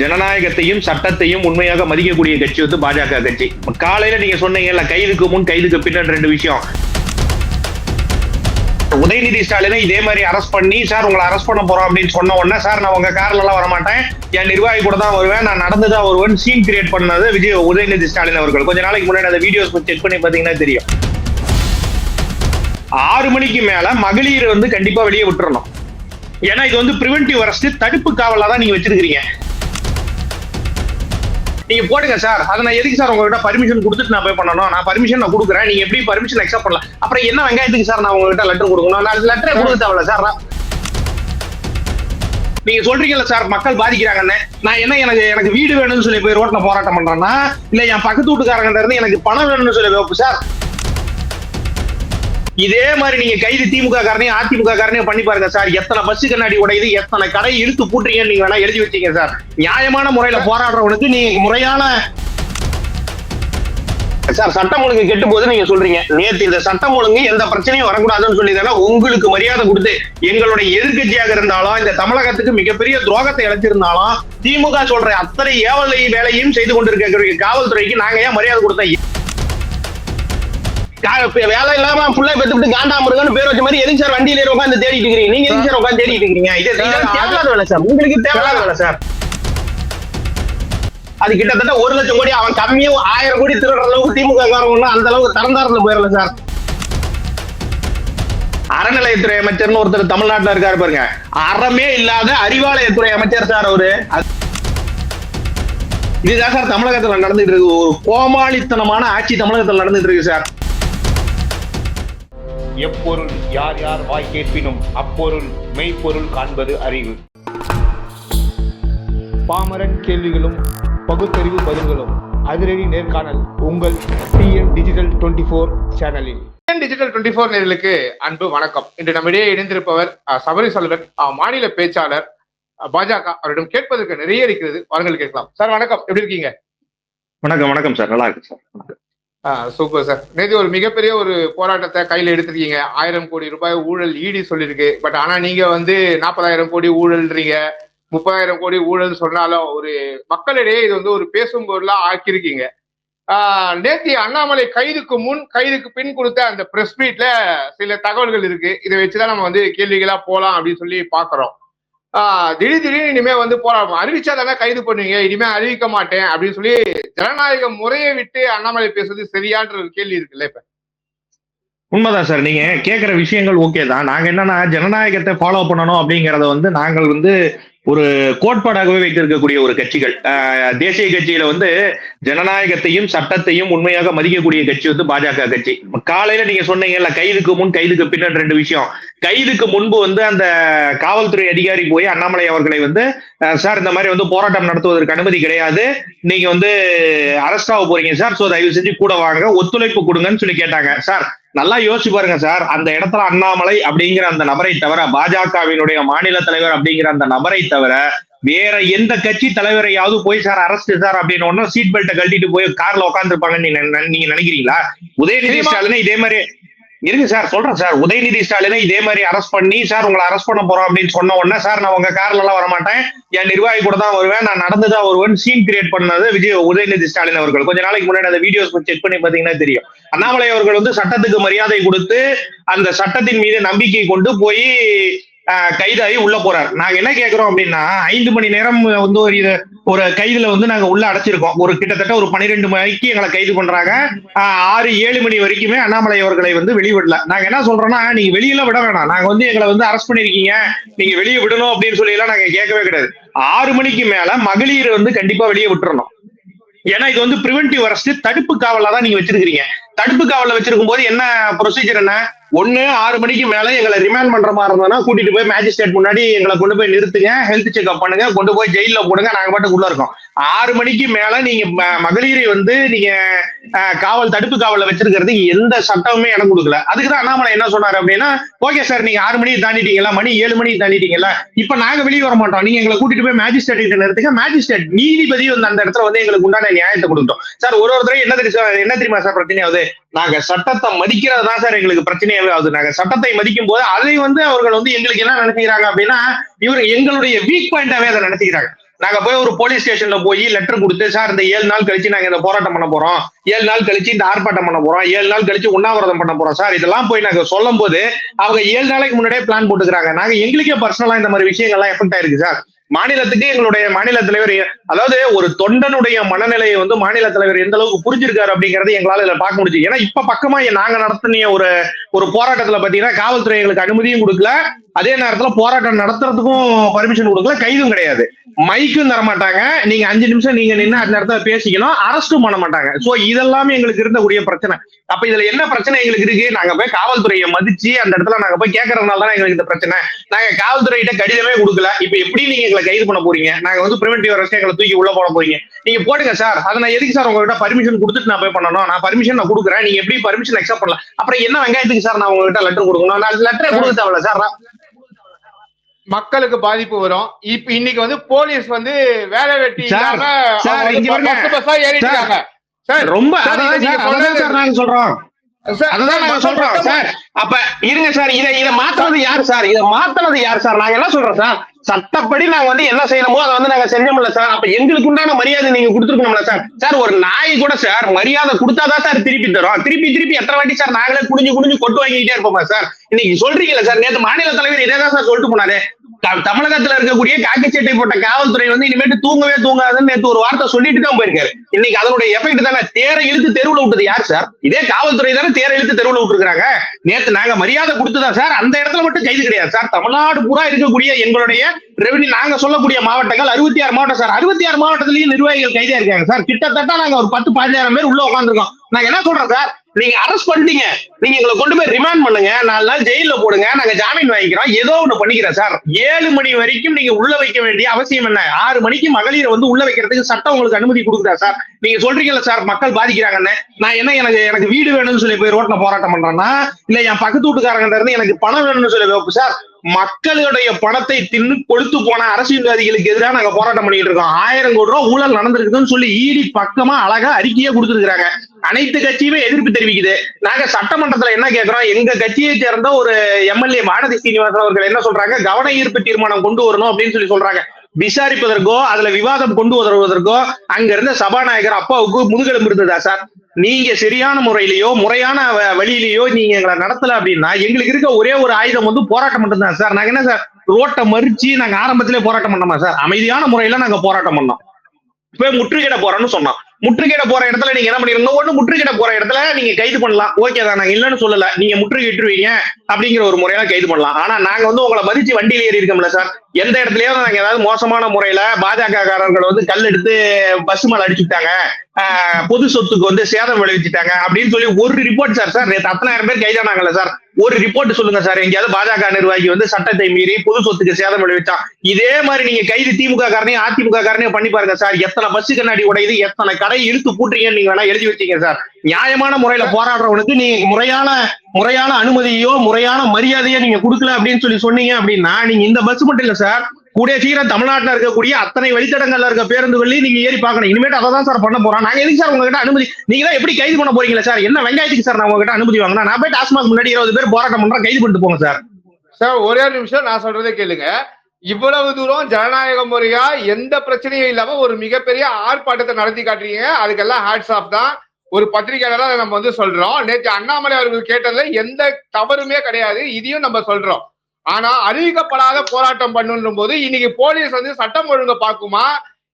ஜனநாயகத்தையும் சட்டத்தையும் உண்மையாக மதிக்கக்கூடிய கட்சி வந்து பாஜக கட்சி. காலையில நீங்க சொன்னீங்கல்ல கைதுக்கு முன் கைதுக்கு பின்னர் ரெண்டு விஷயம். உதயநிதி ஸ்டாலினை இதே மாதிரி அரெஸ்ட் பண்ணி சார் உங்களை அரெஸ்ட் பண்ண போறோம் அப்படின்னு சொன்ன உடனே சார் நான் உங்க கார்ல எல்லாம் வரமாட்டேன். என் நிர்வாகி கூட தான் வருவேன். நான் நடந்து தான் வருவேன் சீன் கிரியேட் பண்ணது விஜய் உதயநிதி ஸ்டாலின் அவர்கள். கொஞ்ச நாளைக்கு முன்னாடி அந்த வீடியோஸ் செக் பண்ணி பாத்தீங்கன்னா தெரியும். ஆறு மணிக்கு மேல மகளிர் வந்து கண்டிப்பா வெளியே விட்டுறணும். ஏன்னா இது வந்து பிரிவென்டிவ் அரெஸ்ட் தடுப்பு காவலா தான் நீங்க வச்சிருக்கீங்க நீங்க போடுங்க சார். அதை நான் எதுக்கு சார் உங்ககிட்ட பர்மிஷன் கொடுத்துட்டு நான் போய் பண்ணணும்? நான் பர்மிஷன் நான் கொடுக்குறேன். நீங்க எப்படி பர்மிஷன் அக்செப்ட் பண்ணலாம். அப்புறம் என்ன வெங்காயத்துக்கு சார் நான் உங்ககிட்ட லெட்டர் கொடுக்கணும்? நான் லெட்டர் கொடுக்க தேவையில்ல சார். நீங்க சொல்றீங்கல்ல சார் மக்கள் பாதிக்கிறாங்கன்னு. நான் என்ன எனக்கு எனக்கு வீடு வேணும்னு சொல்லி போய் ரோட்ல போராட்டம் பண்றேன்னா இல்ல என் பக்கத்து வீட்டுக்காரங்க இருந்து எனக்கு பணம் வேணும்னு சொல்லி வைப்பு சார். இதே மாதிரி நீங்க கைது திமுக காரனையும் அதிமுக காரனையும் பண்ணி பாருங்க சார். எத்தனை பஸ் கண்ணாடி உடையுது எத்தனை கடை இழுத்து பூட்டுறீங்கன்னு நீங்க வேணா எழுதி வச்சீங்க சார். நியாயமான முறையில போராடுறவனுக்கு நீங்க முறையான சார் சட்டம் ஒழுங்கு கெட்டு போது நீங்க சொல்றீங்க. நேத்து இந்த சட்டம் ஒழுங்கு எந்த பிரச்சனையும் வரக்கூடாதுன்னு சொல்லி உங்களுக்கு மரியாதை கொடுத்து எங்களுடைய எதிர்க்கட்சியாக இருந்தாலும் இந்த தமிழகத்துக்கு மிகப்பெரிய துரோகத்தை இழைச்சிருந்தாலும் திமுக சொல்ற அத்தனை ஏவலை வேலையும் செய்து கொண்டிருக்க காவல்துறைக்கு நாங்க ஏன் மரியாதை கொடுத்தோம்? வேலை இல்லாம புள்ளை பெத்துட்டு காண்டாமிருகன்னு பேர் வச்ச மாதிரி எதுக்கு சார் வண்டியில உட்காந்து தேடிட்டு இருக்கீங்க நீங்க எதுக்கு சார் உட்காந்து தேடிட்டு இருக்கீங்க இது தேவையில்லாத வேலை சார். உங்களுக்கு தேவையில்லாத வேலை சார். அது கிட்டத்தட்ட ஒரு லட்சம் கோடி அவன் கம்மியும் ஆயிரம் கோடி திருடுற அளவுக்கு திமுக காரங்க அந்த அளவுக்கு தரந்தாரத்துல போயிடல சார். அறநிலையத்துறை அமைச்சர்னு ஒருத்தர் தமிழ்நாட்டுல இருக்காரு பாருங்க. அறமே இல்லாத அறிவாலயத்துறை அமைச்சர் சார் அவரு. இதுதான் சார் தமிழகத்துல நடந்துட்டு இருக்கு. ஒரு கோமாளித்தனமான ஆட்சி தமிழகத்துல நடந்துட்டு இருக்கு சார். எப்பொருள் யார் யார் வாய் கேட்பினும் அப்பொருள் மெய்ப்பொருள் காண்பது அறிவு. பாமரன் கேள்விகளும் பகுத்தறிவு பதில்களும் அதிரடி நேர்காணல் உங்கள் டிஎன் டிஜிட்டல் டுவெண்ட்டி ஃபோர் சேனலில். டிஜிட்டல் டுவெண்ட்டி ஃபோர் நேர்களுக்கு அன்பு வணக்கம். இன்று நம்மிடையே இணைந்திருப்பவர் அஹ், சபரி சொல்வன் அஹ், மாநில பேச்சாளர் அஹ், பாஜக அவரிடம் கேட்பதற்கு நிறைய இருக்கிறது. வாருங்கள் கேட்கலாம். சார் வணக்கம். எப்படி இருக்கீங்க? வணக்கம் வணக்கம் சார். நல்லா இருக்கு சார். சூப்பர் சார் நேற்று ஒரு மிகப்பெரிய ஒரு போராட்டத்தை கையில எடுத்திருக்கீங்க. ஆயிரம் கோடி ரூபாய் ஊழல் ஈடி சொல்லியிருக்கு பட் ஆனா நீங்க வந்து நாற்பதாயிரம் கோடி ஊழல்ன்றீங்க முப்பதாயிரம் கோடி ஊழல் சொன்னாலும் ஒரு மக்களிடையே இது வந்து ஒரு பேசும் பொருளா ஆக்கியிருக்கீங்க. நேத்தி அண்ணாமலை கைதுக்கு முன் கைதுக்கு பின் கொடுத்த அந்த பிரஸ் மீட்ல சில தகவல்கள் இருக்கு. இதை வச்சுதான் நம்ம வந்து கேள்விகளா போலாம் அப்படின்னு சொல்லி பாக்குறோம். திடீர் திடீர்னு இனிமே வந்து போராட்டம் அறிவிச்சா தானே கைது பண்ணுவீங்க. இனிமே அறிவிக்க மாட்டேன் அப்படின்னு சொல்லி ஜனநாயக முறையை விட்டு அண்ணாமலை பேசுறது சரியான்ற ஒரு கேள்வி இருக்குல்ல இப்ப? உண்மைதான் சார். நீங்க கேட்கிற விஷயங்கள் ஓகே தான். நாங்க என்னன்னா ஜனநாயகத்தை ஃபாலோ பண்ணணும் அப்படிங்கறத வந்து நாங்கள் வந்து ஒரு கோட்பாடாகவே வைத்திருக்கக்கூடிய ஒரு கட்சிகள். தேசிய கட்சியில வந்து ஜனநாயகத்தையும் சட்டத்தையும் உண்மையாக மதிக்கக்கூடிய கட்சி வந்து பாஜக கட்சி. காலையில நீங்க சொன்னீங்கல்ல கைதுக்கு முன் கைதுக்கு பின்னர் ரெண்டு விஷயம். கைதுக்கு முன்பு வந்து அந்த காவல்துறை அதிகாரி போய் அண்ணாமலை அவர்களை வந்து சார் இந்த மாதிரி வந்து போராட்டம் நடத்துவதற்கு அனுமதி கிடையாது. நீங்க வந்து அரெஸ்ட் ஆக போறீங்க சார். சோ தயவு செஞ்சு கூட வாங்க ஒத்துழைப்பு கொடுங்கன்னு சொல்லி கேட்டாங்க. சார் நல்லா யோசிச்சு பாருங்க சார் அந்த இடத்துல அண்ணாமலை அப்படிங்கிற அந்த நபரை தவிர பாஜகவினுடைய மாநில தலைவர் அப்படிங்கிற அந்த நபரை தவிர வேற எந்த கட்சி தலைவரையாவது போய் சார் அரஸ்ட் சார் அப்படின்னு ஒன்னும் சீட் பெல்ட்டை கழட்டிட்டு போய் கார்ல உட்காந்துருப்பாங்கன்னு நீங்க நினை- நீங்க நினைக்கிறீங்களா உதயநிதி. ஸ்டாலினை இதே மாதிரி இருக்கு சார் சொல்றேன் சார். உதயநிதி ஸ்டாலினை இதே மாதிரி அரெஸ்ட் பண்ணி சார் உங்களை அரெஸ்ட் பண்ண போறோம் அப்படின்னு சொன்ன உடனே சார் நான் உங்க கார்ல எல்லாம் வரமாட்டேன். என் நிர்வாகி கூட தான் வருவேன். நான் நடந்து தான் வருவேன் சீன் கிரியேட் பண்ணது விஜய் உதயநிதி ஸ்டாலின் அவர்கள். கொஞ்ச நாளைக்கு முன்னாடி அந்த வீடியோஸ் செக் பண்ணி பாத்தீங்கன்னா தெரியும். அண்ணாமலை அவர்கள் வந்து சட்டத்துக்கு மரியாதை கொடுத்து அந்த சட்டத்தின் மீது நம்பிக்கை கொண்டு போய் கைதாகி உள்ள போறாரு. நாங்க என்ன கேக்குறோம் அப்படின்னா ஐந்து மணி நேரம் வந்து ஒரு இது ஒரு கைதுல வந்து நாங்க உள்ள அடைச்சிருக்கோம். ஒரு கிட்டத்தட்ட ஒரு பன்னிரெண்டு மணிக்கு எங்களை கைது பண்றாங்க. ஆறு ஏழு மணி வரைக்குமே அண்ணாமலை அவர்களை வந்து வெளிவிடல. நாங்க என்ன சொல்றோம்னா நீங்க வெளியில விட வேணாம். நாங்க வந்து எங்களை வந்து அரெஸ்ட் பண்ணிருக்கீங்க. நீங்க வெளியே விடணும் அப்படின்னு சொல்லி எல்லாம் நாங்க கேட்கவே கிடையாது. ஆறு மணிக்கு மேல மகளிர் வந்து கண்டிப்பா வெளியே விட்டுறணும். ஏன்னா இது வந்து பிரிவென்டிவ் அரெஸ்ட் தடுப்பு காவலா தான் நீங்க வச்சிருக்கீங்க தடுப்பு காவலில் வச்சிருக்கும் போது என்ன ப்ரொசீஜர் என்ன? ஒண்ணு ஆறு மணிக்கு மேல எங்களை ரிமாண்ட் பண்ற மாதிரி இருந்தோம்னா கூட்டிட்டு போய் மேஜிஸ்ட்ரேட் முன்னாடி எங்களை கொண்டு போய் நிறுத்துங்க ஹெல்த் செக்அப் பண்ணுங்க கொண்டு போய் ஜெயில போடுங்க நாங்க பாட்டுக்கு உள்ள இருக்கோம். ஆறு மணிக்கு மேல நீங்க ம- மகளிரை வந்து நீங்க காவல் தடுப்பு காவல்ல வச்சிருக்கிறது எந்த சட்டமுமே இடம் கொடுக்கல. அதுக்கு தான் அண்ணாமலை என்ன சொன்னாரு அப்படின்னா ஓகே சார் நீங்க ஆறு மணிக்கு தாண்டிட்டீங்களா மணி ஏழு மணிக்கு தாண்டிட்டீங்களா இப்ப நாங்க வெளியே வர மாட்டோம். நீங்க எங்களை கூட்டிட்டு போய் மேஜிஸ்ட்ரேட் கிட்ட நிறுத்துங்க. மேஜிஸ்ட்ரேட் நீதிபதி வந்து அந்த இடத்துல வந்து எங்களுக்கு உண்டான நியாயத்தை கொடுத்தோம் சார் ஒரு ஒரு தடவை என்ன தெரியும் என்ன தெரியுமா சார் பிரச்சனையாவது நாங்க சட்டத்தை மதிக்கிறது தான் சார் எங்களுக்கு பிரச்சனையாவே ஆகுது. நாங்க சட்டத்தை மதிக்கும் போது அதை வந்து அவர்கள் வந்து எங்களுக்கு என்ன நினைச்சுக்கிறாங்க அப்படின்னா இவர் எங்களுடைய வீக் பாயிண்டாவே அதை நினைச்சுக்கிறாங்க. நாங்க போய் ஒரு போலீஸ் ஸ்டேஷன்ல போய் லெட்டர் கொடுத்து சார் இந்த ஏழு நாள் கழிச்சு நாங்க இந்த போராட்டம் பண்ண போறோம். ஏழு நாள் கழிச்சு இந்த ஆர்ப்பாட்டம் பண்ண போறோம். ஏழு நாள் கழிச்சு உண்ணாவிரதம் பண்ண போறோம். சார் இதெல்லாம் போய் நாங்க சொல்லும் போது அவங்க ஏழு நாளைக்கு முன்னாடியே பிளான் போட்டுக்கிறாங்க. நாங்க எங்களுக்கே பர்சனலா இந்த மாதிரி விஷயங்கள்லாம் எஃபெக்ட் ஆயிருக்கு சார். மாநிலத்துக்கு எங்களுடைய மாநில தலைவர் அதாவது ஒரு தொண்டனுடைய மனநிலையை வந்து மாநில தலைவர் எந்த அளவுக்கு புரிஞ்சிருக்காரு அப்படிங்கறது எங்களால இதுல பார்க்க முடிஞ்சு ஏன்னா இப்ப பக்கமா நாங்க நடத்தின ஒரு ஒரு போராட்டத்துல பாத்தீங்கன்னா காவல்துறை எங்களுக்கு அனுமதியும் கொடுக்கல. அதே நேரத்துல போராட்டம் நடத்துறதுக்கும் பர்மிஷன் கொடுக்கல கைதும் கிடையாது. மைக்கும் தர மாட்டாங்க நீங்க அஞ்சு நிமிஷம் நீங்க நின்று அந்த இடத்துல பேசிக்கணும். அரெஸ்டும் பண்ண மாட்டாங்க. சோ இதெல்லாமே எங்களுக்கு இருந்தக்கூடிய பிரச்சனை. அப்ப இதுல என்ன பிரச்சனை எங்களுக்கு இருக்கு? நாங்க போய் காவல்துறையை மதிச்சு அந்த இடத்துல நாங்க போய் கேட்கறதுனால தான் எங்களுக்கு இந்த பிரச்சனை. நாங்க காவல்துறையிட்ட கடிதமே கொடுக்கல. இப்ப எப்படி நீங்க எங்களை கைது பண்ண போறீங்க? நாங்க வந்து பிரிவென்டிவ் அரசு எங்களை தூக்கி உள்ள போட போறீங்க. நீங்க போடுங்க சார். அதை நான் எதுக்கு சார் உங்ககிட்ட பர்மிஷன் கொடுத்துட்டு நான் போய் பண்ணணும்? நான் பர்மிஷன் நான் கொடுக்குறேன். நீங்க எப்படி பர்மிஷன் அக்செப்ட் பண்ணலாம்? அப்புறம் என்ன வெங்காயத்துக்கு சார் நான் உங்ககிட்ட லெட்டர் கொடுக்கணும்? நான் லெட்டர் கொடுக்க தேவையில்ல சார். மக்களுக்கு பாதிப்பு வரும். இப்ப இன்னைக்கு வந்து போலீஸ் வந்து வேலை வெட்டி இல்லாம ரொம்ப சொல்றோம். சொல்றோம். சார் அப்ப இருங்க சார் இத இத மாத்துறது யார் சார்? இத மாத்துறது யார் சார்? நாங்க என்ன சொல்றோம் சார்? சட்டப்படி நாங்க வந்து என்ன செய்யணுமோ அதை வந்து நாங்க செஞ்சோம்ல சார். அப்ப எங்களுக்கு உண்டான மரியாதை நீங்க கொடுத்துருக்கணும்ல சார். சார் ஒரு நாய் கூட சார் மரியாதை கொடுத்தாதான் சார் திருப்பி தரும். திருப்பி திருப்பி எத்தனை வாட்டி சார் நாங்களே குடிஞ்சு குடிஞ்சு கொட்டு வாங்கிக்கிட்டே இருப்போமா சார்? இன்னைக்கு சொல்றீங்களா சார் நேத்து மாநில தலைவர் இதே தான் சார் சொல்லிட்டு போனாரு. தமிழகத்துல இருக்கக்கூடிய காக்கி சட்டை போட்ட காவல்துறை வந்து இனிமேட்டு தூங்கவே தூங்காதுன்னு நேற்று ஒரு வார்த்தை சொல்லிட்டு தான் போயிருக்காரு. இன்னைக்கு அதனுடைய எஃபெக்ட் தானே? தேரை இழுத்து தெருவுல விட்டது யார் சார்? இதே காவல்துறை தானே தேரை இழுத்து தெருவுல விட்டுருக்காங்க நேத்து நாங்க மரியாதை கொடுத்துதான் சார் அந்த இடத்துல மட்டும் கைது கிடையாது சார். தமிழ்நாடு பூரா இருக்கக்கூடிய எங்களுடைய ரெவன்யூ நாங்க சொல்லக்கூடிய மாவட்டங்கள் அறுபத்தி ஆறு மாவட்டம் சார். அறுபத்தி ஆறு மாவட்டத்திலயும் நிர்வாகிகள் கைதா இருக்காங்க சார். கிட்டத்தட்ட நாங்க ஒரு பத்து பதினாயிரம் பேர் உள்ள உட்காந்துருக்கோம் நான் என்ன சொல்றேன் சார்? நீங்க அரெஸ்ட் பண்ணிட்டீங்க. நீங்க எங்களை கொண்டு போய் ரிமாண்ட் பண்ணுங்க. நாலு நாள் ஜெயில போடுங்க. நாங்க ஜாமீன் வாங்கிக்கிறோம். ஏதோ ஒண்ணு பண்ணிக்கிறோம் சார் ஏழு மணி வரைக்கும் நீங்க உள்ள வைக்க வேண்டிய அவசியம் என்ன? ஆறு மணிக்கு மகளிரை வந்து உள்ள வைக்கிறதுக்கு சட்டம் உங்களுக்கு அனுமதி கொடுக்குதா சார் நீங்க சொல்றீங்கல்ல சார் மக்கள் பாதிக்கிறாங்கன்னு. நான் என்ன எனக்கு எனக்கு வீடு வேணும்னு சொல்லி போய் ரோட்ல போராட்டம் பண்றேன்னா இல்ல என் பக்கத்து வீட்டுக்காரங்கிட்ட இருந்து எனக்கு பணம் வேணும்னு சொல்லி வைப்போம் சார் மக்களுடைய பணத்தை தின்னு கொழுத்து போன அரசியல்வாதிகளுக்கு எதிராக நாங்க போராட்டம் பண்ணிட்டு இருக்கோம். ஆயிரம் கோடி ரூபாய் ஊழல் நடந்திருக்குதுன்னு சொல்லி ஈடி பக்கமா அழகா அறிக்கையே கொடுத்துருக்காங்க அனைத்து கட்சியுமே எதிர்ப்பு தெரிவிக்குது. நாங்க சட்டமன்றத்துல என்ன கேட்கிறோம் எங்க கட்சியை சேர்ந்த ஒரு எம்எல்ஏ வானதி சீனிவாசன் அவர்கள் என்ன சொல்றாங்க? கவன ஈர்ப்பு தீர்மானம் கொண்டு வரணும் அப்படின்னு சொல்லி சொல்றாங்க. விசாரிப்பதற்கோ அதுல விவாதம் கொண்டு வருவதற்கோ அங்க இருந்த சபாநாயகர் அப்பாவுக்கு முதுகெலும்பு இருந்ததா சார்? நீங்க சரியான முறையிலயோ முறையான வ- வழியிலயோ நீங்க எங்களை நடத்தல அப்படின்னா எங்களுக்கு இருக்க ஒரே ஒரு ஆயுதம் வந்து போராட்டம் மட்டும்தான் சார். நாங்க என்ன சார் ரோட்டை மறிச்சு நாங்க ஆரம்பத்திலே போராட்டம் பண்ணோமா சார்? அமைதியான முறையில நாங்க போராட்டம் பண்ணோம். இப்ப முற்றுகையிட போறோம்னு சொன்னோம். முற்றுகையிட போற இடத்துல நீங்க என்ன பண்ணிருங்க? ஒண்ணு முற்றுகையிட போற இடத்துல நீங்க கைது பண்ணலாம். ஓகே தான்? இல்லைன்னு சொல்லல. நீங்க முற்றுகையிட்டுருவீங்க அப்படிங்கிற ஒரு முறையில கைது பண்ணலாம். ஆனா நாங்க வந்து உங்களை மதிச்சு வண்டியில ஏறி இருக்கோம்ல சார். எந்த இடத்துலயும் நாங்க ஏதாவது மோசமான முறையில பாஜக காரர்கள் வந்து கல் எடுத்து பஸ் மேல அடிச்சுட்டாங்க பொது சொத்துக்கு வந்து சேதம் விளைவிச்சுட்டாங்க அப்படின்னு சொல்லி ஒரு ரிப்போர்ட் சார் சார் நேற்று அத்தனாயிரம் பேர் கைதானாங்கல்ல சார். ஒரு ரிப்போர்ட் சொல்லுங்க சார் எங்கேயாவது பாஜக நிர்வாகி வந்து சட்டத்தை மீறி பொது சொத்துக்கு சேதம் விளைவிச்சான் இதே மாதிரி நீங்க கைது திமுக காரனையும் அதிமுக காரனையும் பண்ணி பாருங்க சார் எத்தனை பஸ் கண்ணாடி உடையுது எத்தனை கடை இழுத்து பூட்டுறீங்கன்னு நீங்க வேணா எழுதி வச்சீங்க சார் நியாயமான முறையில போராடுறவனுக்கு நீங்க முறையான முறையான அனுமதியோ முறையான மரியாதையோ நீங்க கொடுக்கல அப்படின்னு சொல்லி சொன்னீங்க அப்படின்னா நீங்க இந்த பஸ் மட்டும் இல்ல சார் கூடிய சீக்கிரம் தமிழ்நாட்டில் இருக்கக்கூடிய அத்தனை வழித்தடங்கள்ல இருக்க வழி நீங்க ஏறி பார்க்கணும். இனிமேட்டு அதை தான் சார் பண்ண போறோம். நாங்க எதுக்கு சார் உங்ககிட்ட அனுமதி? நீங்க தான் எப்படி கைது பண்ண போறீங்களா சார்? என்ன வெங்காயத்துக்கு சார் நான் உங்ககிட்ட அனுமதி வாங்கினா நான் போய் டாஸ்மாக் முன்னாடி இருபது பேர் போராட்டம் பண்றேன் கைது பண்ணிட்டு போங்க சார். சார் ஒரே ஒரு நிமிஷம் நான் சொல்றதே கேளுங்க. இவ்வளவு தூரம் ஜனநாயக முறையா எந்த பிரச்சனையும் இல்லாம ஒரு மிகப்பெரிய ஆர்ப்பாட்டத்தை நடத்தி காட்டுறீங்க. அதுக்கெல்லாம் ஹேட்ஸ் ஆஃப் தான். ஒரு பத்திரிகையாளராக நம்ம வந்து சொல்றோம். நேற்று அண்ணாமலை அவர்கள் கேட்டதுல எந்த தவறுமே கிடையாது. இதையும் நம்ம சொல்றோம். ஆனா அறிவிக்கப்படாத போராட்டம் பண்ணுன்ற போது இன்னைக்கு போலீஸ் வந்து சட்டம் ஒழுங்க பார்க்குமா?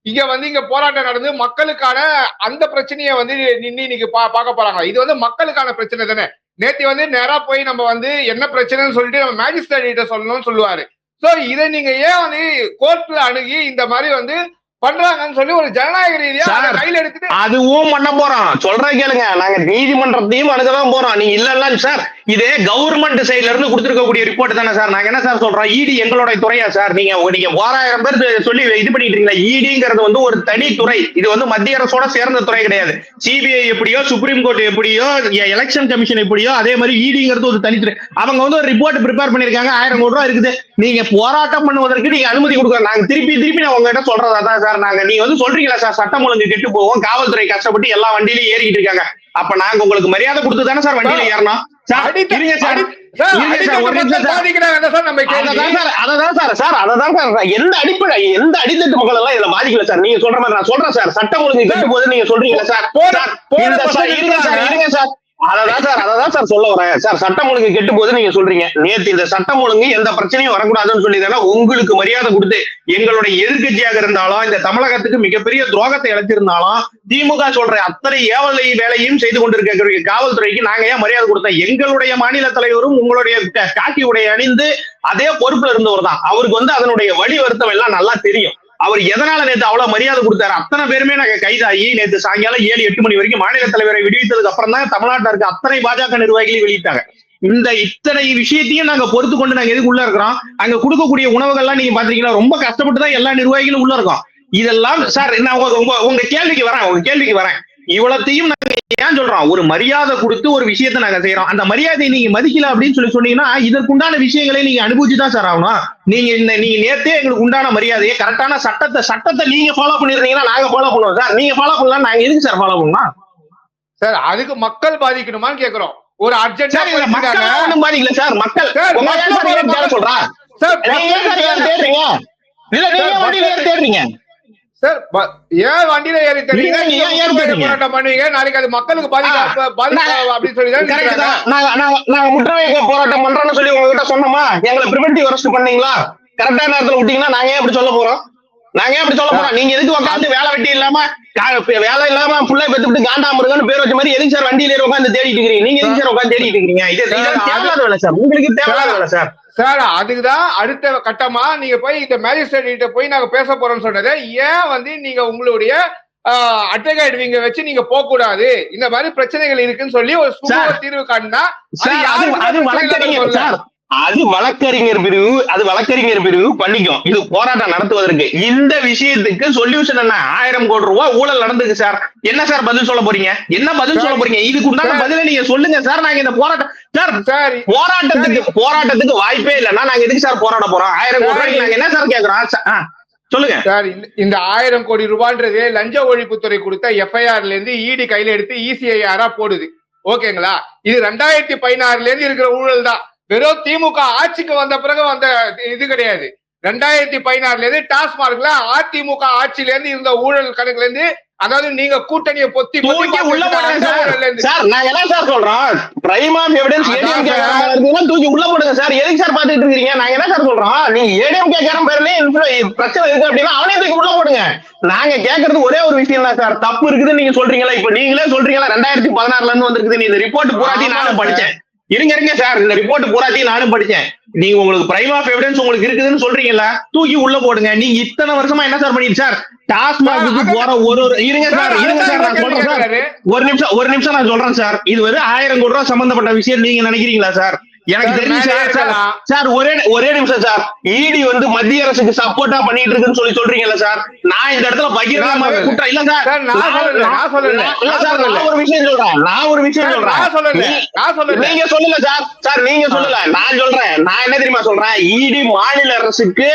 இங்க வந்து இங்க போராட்டம் நடந்து மக்களுக்கான அந்த பிரச்சனையை வந்து நின்று இன்னைக்கு பா- பார்க்க போறாங்க. இது வந்து மக்களுக்கான பிரச்சனை தானே. நேத்தி வந்து நேரா போய் நம்ம வந்து என்ன பிரச்சனைன்னு சொல்லிட்டு நம்ம மேஜிஸ்ட்ரேட் கிட்ட சொல்லணும்னு சொல்லுவாரு. சோ இதை நீங்க ஏன் வந்து கோர்ட்ல அணுகி இந்த மாதிரி வந்து பண்றாங்கன்னு சொல்லி ஒரு ஜனநாயக ரீதியா. கையில எடுத்துட்டு அதுவும் பண்ண போறோம். சொல்றேன் கேளுங்க. நாங்க நீதிமன்றத்தையும் அணுகதான் போறோம். நீங்க இல்ல இல்ல சார். இதே கவர்மெண்ட் சைடுல இருந்து கொடுத்திருக்கக்கூடிய ரிப்போர்ட் தானே சார்? நாங்க என்ன சார் சொல்றோம்? இடி எங்களுடைய துறையா சார்? நீங்க நீங்க ஓராயிரம் பேர் சொல்லி இது பண்ணிட்டு இருக்கீங்களா? இடிங்கிறது வந்து ஒரு தனி துறை. இது வந்து மத்திய அரசோட சேர்ந்த துறை கிடையாது. சிபிஐ எப்படியோ சுப்ரீம் கோர்ட் எப்படியோ எலெக்ஷன் கமிஷன் எப்படியோ அதே மாதிரி இடிங்கிறது ஒரு தனித்துறை அவங்க வந்து ஒரு ரிப்போர்ட் ப்ரிப்பேர் பண்ணிருக்காங்க ஆயிரம் கோடி ரூபாய் இருக்குது. நீங்க போராட்டம் பண்ணுவதற்கு நீங்க அனுமதி கொடுக்கணும். நாங்க திருப்பி திருப்பி நான் உங்ககிட்ட சொல்றதா தான் சார். நாங்க நீங்க வந்து சொல்றீங்களா சார் சட்டம் ஒழுங்கு கெட்டு போவோம் காவல்துறை கஷ்டப்பட்டு எல்லா வண்டியிலயும் ஏறிக்கிட்டு இருக்காங்க. அப்ப நாங்க உங்களுக்கு மரியாதை கொடுத்து தானே சார் வண்டியில ஏறணும்? Sir sir. Sir, sir, sir. Sir? Sir sir sir sir. எந்த அடிப்படை எந்த அடித்தட்டு மக்கள் எல்லாம் இதுல பாதிக்கல சார்? நீங்க சொல்ற மாதிரி நான் சொல்றேன் சார். சட்டம் ஒழுங்கு கெட்டு போது நீங்க சொல்றீங்களா சார். Sir, sir, sir. இருங்க சார். அததான் சார் அததான் சார் சொல்ல வரேன். சார் சட்டம் ஒழுங்கு கெட்டு போது நீங்க சொல்றீங்க. நேத்து இந்த சட்டம் ஒழுங்கு எந்த பிரச்சனையும் வரக்கூடாதுன்னு சொல்லி உங்களுக்கு மரியாதை கொடுத்து எங்களுடைய எதிர்கட்சியாக இருந்தாலும் இந்த தமிழகத்துக்கு மிகப்பெரிய துரோகத்தை இழைச்சிருந்தாலும் திமுக சொல்ற அத்தனை ஏவலை வேலையும் செய்து கொண்டிருக்க காவல்துறைக்கு நாங்க ஏன் மரியாதை கொடுத்தோம்? எங்களுடைய மாநில தலைவரும் உங்களுடைய காக்கி உடைய அணிந்து அதே பொறுப்புல இருந்தவர் தான் அவருக்கு வந்து அதனுடைய வழி வருத்தம் எல்லாம் நல்லா தெரியும். அவர் எதனால நேத்து அவ்வளவு மரியாதை கொடுத்தாரு? அத்தனை பேருமே நாங்க கைதாகி நேத்து சாயங்காலம் ஏழு எட்டு மணி வரைக்கும் மாநில தலைவரை விடுவித்ததுக்கு அப்புறம் தான் தமிழ்நாட்டில் இருக்க அத்தனை பாஜக நிர்வாகிகளையும் வெளியிட்டாங்க. இந்த இத்தனை விஷயத்தையும் நாங்க பொறுத்து கொண்டு நாங்க எதுக்கு உள்ள இருக்கிறோம்? அங்க கொடுக்கக்கூடிய உணவுகள்லாம் நீங்க பாத்தீங்கன்னா ரொம்ப கஷ்டப்பட்டு தான் எல்லா நிர்வாகிகளும் உள்ள இருக்கோம். இதெல்லாம் சார் நான் உங்க உங்க கேள்விக்கு வரேன் உங்க கேள்விக்கு வரேன். இவ்வளத்தையும் நாங்க ஏன் சொல்றோம்? ஒரு மரியாதை கொடுத்து ஒரு விஷயத்தை நாங்க செய்யறோம் அந்த மரியாதையை நீங்க மதிக்கல அப்படின்னு சொல்லி சொன்னீங்கன்னா இதற்குண்டான விஷயங்களை நீங்க அனுபவிச்சு தான் சார் ஆகணும். நீங்க இந்த நீங்க நேத்தே எங்களுக்கு உண்டான மரியாதையை கரெக்டான சட்டத்தை சட்டத்தை நீங்க ஃபாலோ பண்ணிருந்தீங்கன்னா நாங்க ஃபாலோ பண்ணுவோம் சார். நீங்க ஃபாலோ பண்ணலாம் நாங்க எதுக்கு சார் ஃபாலோ பண்ணலாம் சார் அதுக்கு மக்கள் பாதிக்கணுமான்னு கேக்குறோம். ஒரு அர்ஜென்டா மக்கள் பாதிக்கல சார். மக்கள் ஏன் சார் தேடுறீங்க. இல்ல நீங்க தேடுறீங்க. சார் ஏன் வண்டியில ஏறி? போராட்டம் பண்ணுவீங்க? நாளைக்கு அது மக்களுக்கு பாதிக்க நான்- அப்படின்னு சொல்லி நாங்க முற்றுகை போராட்டம் பண்றோம்னு சொல்லி உங்ககிட்ட சொன்னோமா? எங்களை பிரிவென்டிவ் அரெஸ்ட் பண்ணீங்களா? கரெக்டான நேரத்துல விட்டீங்கன்னா நாங்க ஏன் அப்படி சொல்ல போறோம்? நாங்க ஏன் அப்படி சொல்ல போறோம்? நீங்க எதுக்கு உட்காந்து வேலை வெட்டி இல்லாம வேலை இல்லாம புள்ளை பெத்துட்டு காண்டாமிருகன்னு பேர் வச்ச மாதிரி எதுக்கு சார் வண்டியில உட்காந்து தேடிட்டு இருக்கீங்க நீங்க எதுக்கு சார் உட்காந்து தேடிட்டு இருக்கீங்க இது தேவையில்லாத வேலை சார். உங்களுக்கு தேவையில்லாத வேலை சார். சார் அதுக்குதான் அடுத்த கட்டமா நீங்க போய் இந்த மேஜிஸ்ட்ரேட் கிட்ட போய் நாங்க பேச போறோம்னு சொன்னது ஏன் வந்து நீங்க உங்களுடைய அட்வொகேட் விங்க வச்சு நீங்க போக கூடாது? இந்த மாதிரி பிரச்சனைகள் இருக்குன்னு சொல்லி ஒரு சுமூக. தீர்வு காட்டினா அது வழக்கறிஞர் அது வழக்கறிஞர் பிரிவு அது வழக்கறிஞர் பிரிவு பண்ணிக்கும் இது போராட்டம் நடத்துவதற்கு. இந்த விஷயத்துக்கு சொல்யூஷன் என்ன? ஆயிரம் கோடி ரூபாய் ஊழல் நடந்துருக்கு சார் என்ன சார் பதில் சொல்ல போறீங்க? என்ன பதில் சொல்ல போறீங்க? இதுக்கு உண்டான. பதிலை நீங்க சொல்லுங்க சார் நாங்க இந்த போராட்டம் சார் சார் போராட்டத்துக்கு போராட்டத்துக்கு வாய்ப்பே இல்லைன்னா நாங்க எதுக்கு சார் போராட போறோம்? ஆயிரம் கோடி ரூபாய்க்கு நாங்க என்ன சார் கேக்குறோம்? சொல்லுங்க. சார் இந்த- ஆயிரம் கோடி ரூபான்றது லஞ்ச ஒழிப்புத்துறை கொடுத்த எஃப்ஐஆர்ல இருந்து இடி கையில எடுத்து E இசிஐஆரா போடுது. ஓகேங்களா? இது ரெண்டாயிரத்தி பதினாறுல இருந்து இருக்கிற ஊழல் தான் வெறும் திமுக ஆட்சிக்கு வந்த பிறகு வந்த இது கிடையாது. ரெண்டாயிரத்தி பதினாறுல இருந்து டாஸ்மார்க்ல அதிமுக ஆட்சியில இருந்து இருந்த ஊழல் கணக்குல இருந்து அதாவது நீங்க கூட்டணியை பொத்தி சொல்றோம் பிரைம் ஆஃப் எவிடன்ஸ் தூக்கி உள்ள போடுங்க சார். எதுக்கு சார் பாத்துட்டு இருக்கீங்க? நாங்க என்ன சார் சொல்றோம் நீங்க ஏடிஎம் கேக்காரன் பேர்லயே பிரச்சனை இருக்கு அப்படின்னா அவனே தூக்கி உள்ள போடுங்க. நாங்க கேக்குறது ஒரே ஒரு விஷயம் தான் சார். தப்பு இருக்குதுன்னு நீங்க சொல்றீங்களா? இப்ப நீங்களே சொல்றீங்களா? ரெண்டாயிரத்தி பதினாறுல இருந்து வந்திருக்குது. இந்த ரிப்போர்ட் ஆமா நானும். படிச்சேன். இருங்க இருங்க சார் இந்த ரிப்போர்ட் பூராத்தையும் நானும் படிச்சேன். நீங்க உங்களுக்கு பிரைம் ஆஃப் எவிடன்ஸ் உங்களுக்கு இருக்குதுன்னு சொல்றீங்கல்ல தூக்கி உள்ள போடுங்க. நீங்க இத்தனை வருஷமா என்ன சார் பண்ணிட்டு சார் டாஸ்மாக்கு போற ஒரு ஒரு இருங்க சார் இருங்க சார் நான் சொல்றேன் சார். ஒரு நிமிஷம் ஒரு நிமிஷம் நான் சொல்றேன் சார் இது வந்து ஆயிரம் கோடி ரூபாய் சம்பந்தப்பட்ட விஷயம் நீங்க நினைக்கிறீங்களா சார் எனக்கு தெரியும் மேலே சார் சார் இருக்கலாம். சார் ஒரே ஒரே நிமிஷம் சார். இடி வந்து மத்திய அரசுக்கு சப்போர்ட்டா பண்ணிட்டு இருக்குன்னு சொல்லி சொல்றீங்கல்ல சார். நான் இந்த இடத்துல பகிரங்கமாவே நான் குற்றம் இல்ல சார். நான் சொல்லல, நான் ஒரு விஷயம் சொல்றேன். நான் ஒரு விஷயம் சொல்றேன். நான் சொல்லல. நான் சொல்லல. நீங்க சொல்லல சார். சார் நீங்க சொல்லல நான் சொல்றேன். நான் என்ன தெரியுமா சொல்றேன்? இடி மாநில அரசுக்கு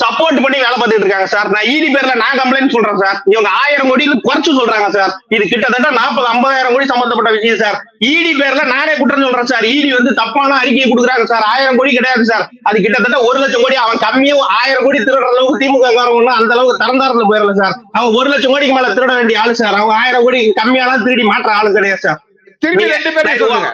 சப்போர்ட் பண்ணி வேலை பார்த்துட்டு இருக்காங்க சார் நான் இடி பேர்ல நான் கம்ப்ளைண்ட் சொல்றேன் சார் இவங்க ஆயிரம் கோடியில குறைச்சு சொல்றாங்க சார் இது கிட்டத்தட்ட நாற்பது ஐம்பதாயிரம் கோடி சம்பந்தப்பட்ட விஷயம் சார் இடி பேர்ல நானே குற்றம் சொல்றேன் சார் இடி வந்து தப்பான அறிக்கையை கொடுக்குறாங்க சார் ஆயிரம் கோடி கிடையாது சார் அது கிட்டத்தட்ட ஒரு லட்சம் கோடி. அவன் கம்மியா ஆயிரம் கோடி திருடுற அளவுக்கு திமுக காரவங்க அந்த அளவுக்கு தரந்தாரத்துல போயிடல சார் அவன் ஒரு லட்சம் கோடிக்கு மேல திருட வேண்டிய ஆளு சார் அவன் ஆயிரம் கோடி கம்மியாலாம் திருடி மாற்ற ஆளு கிடையாது சார் திருப்பி நீங்க- ரெண்டு பேரும் சொல்லுங்க.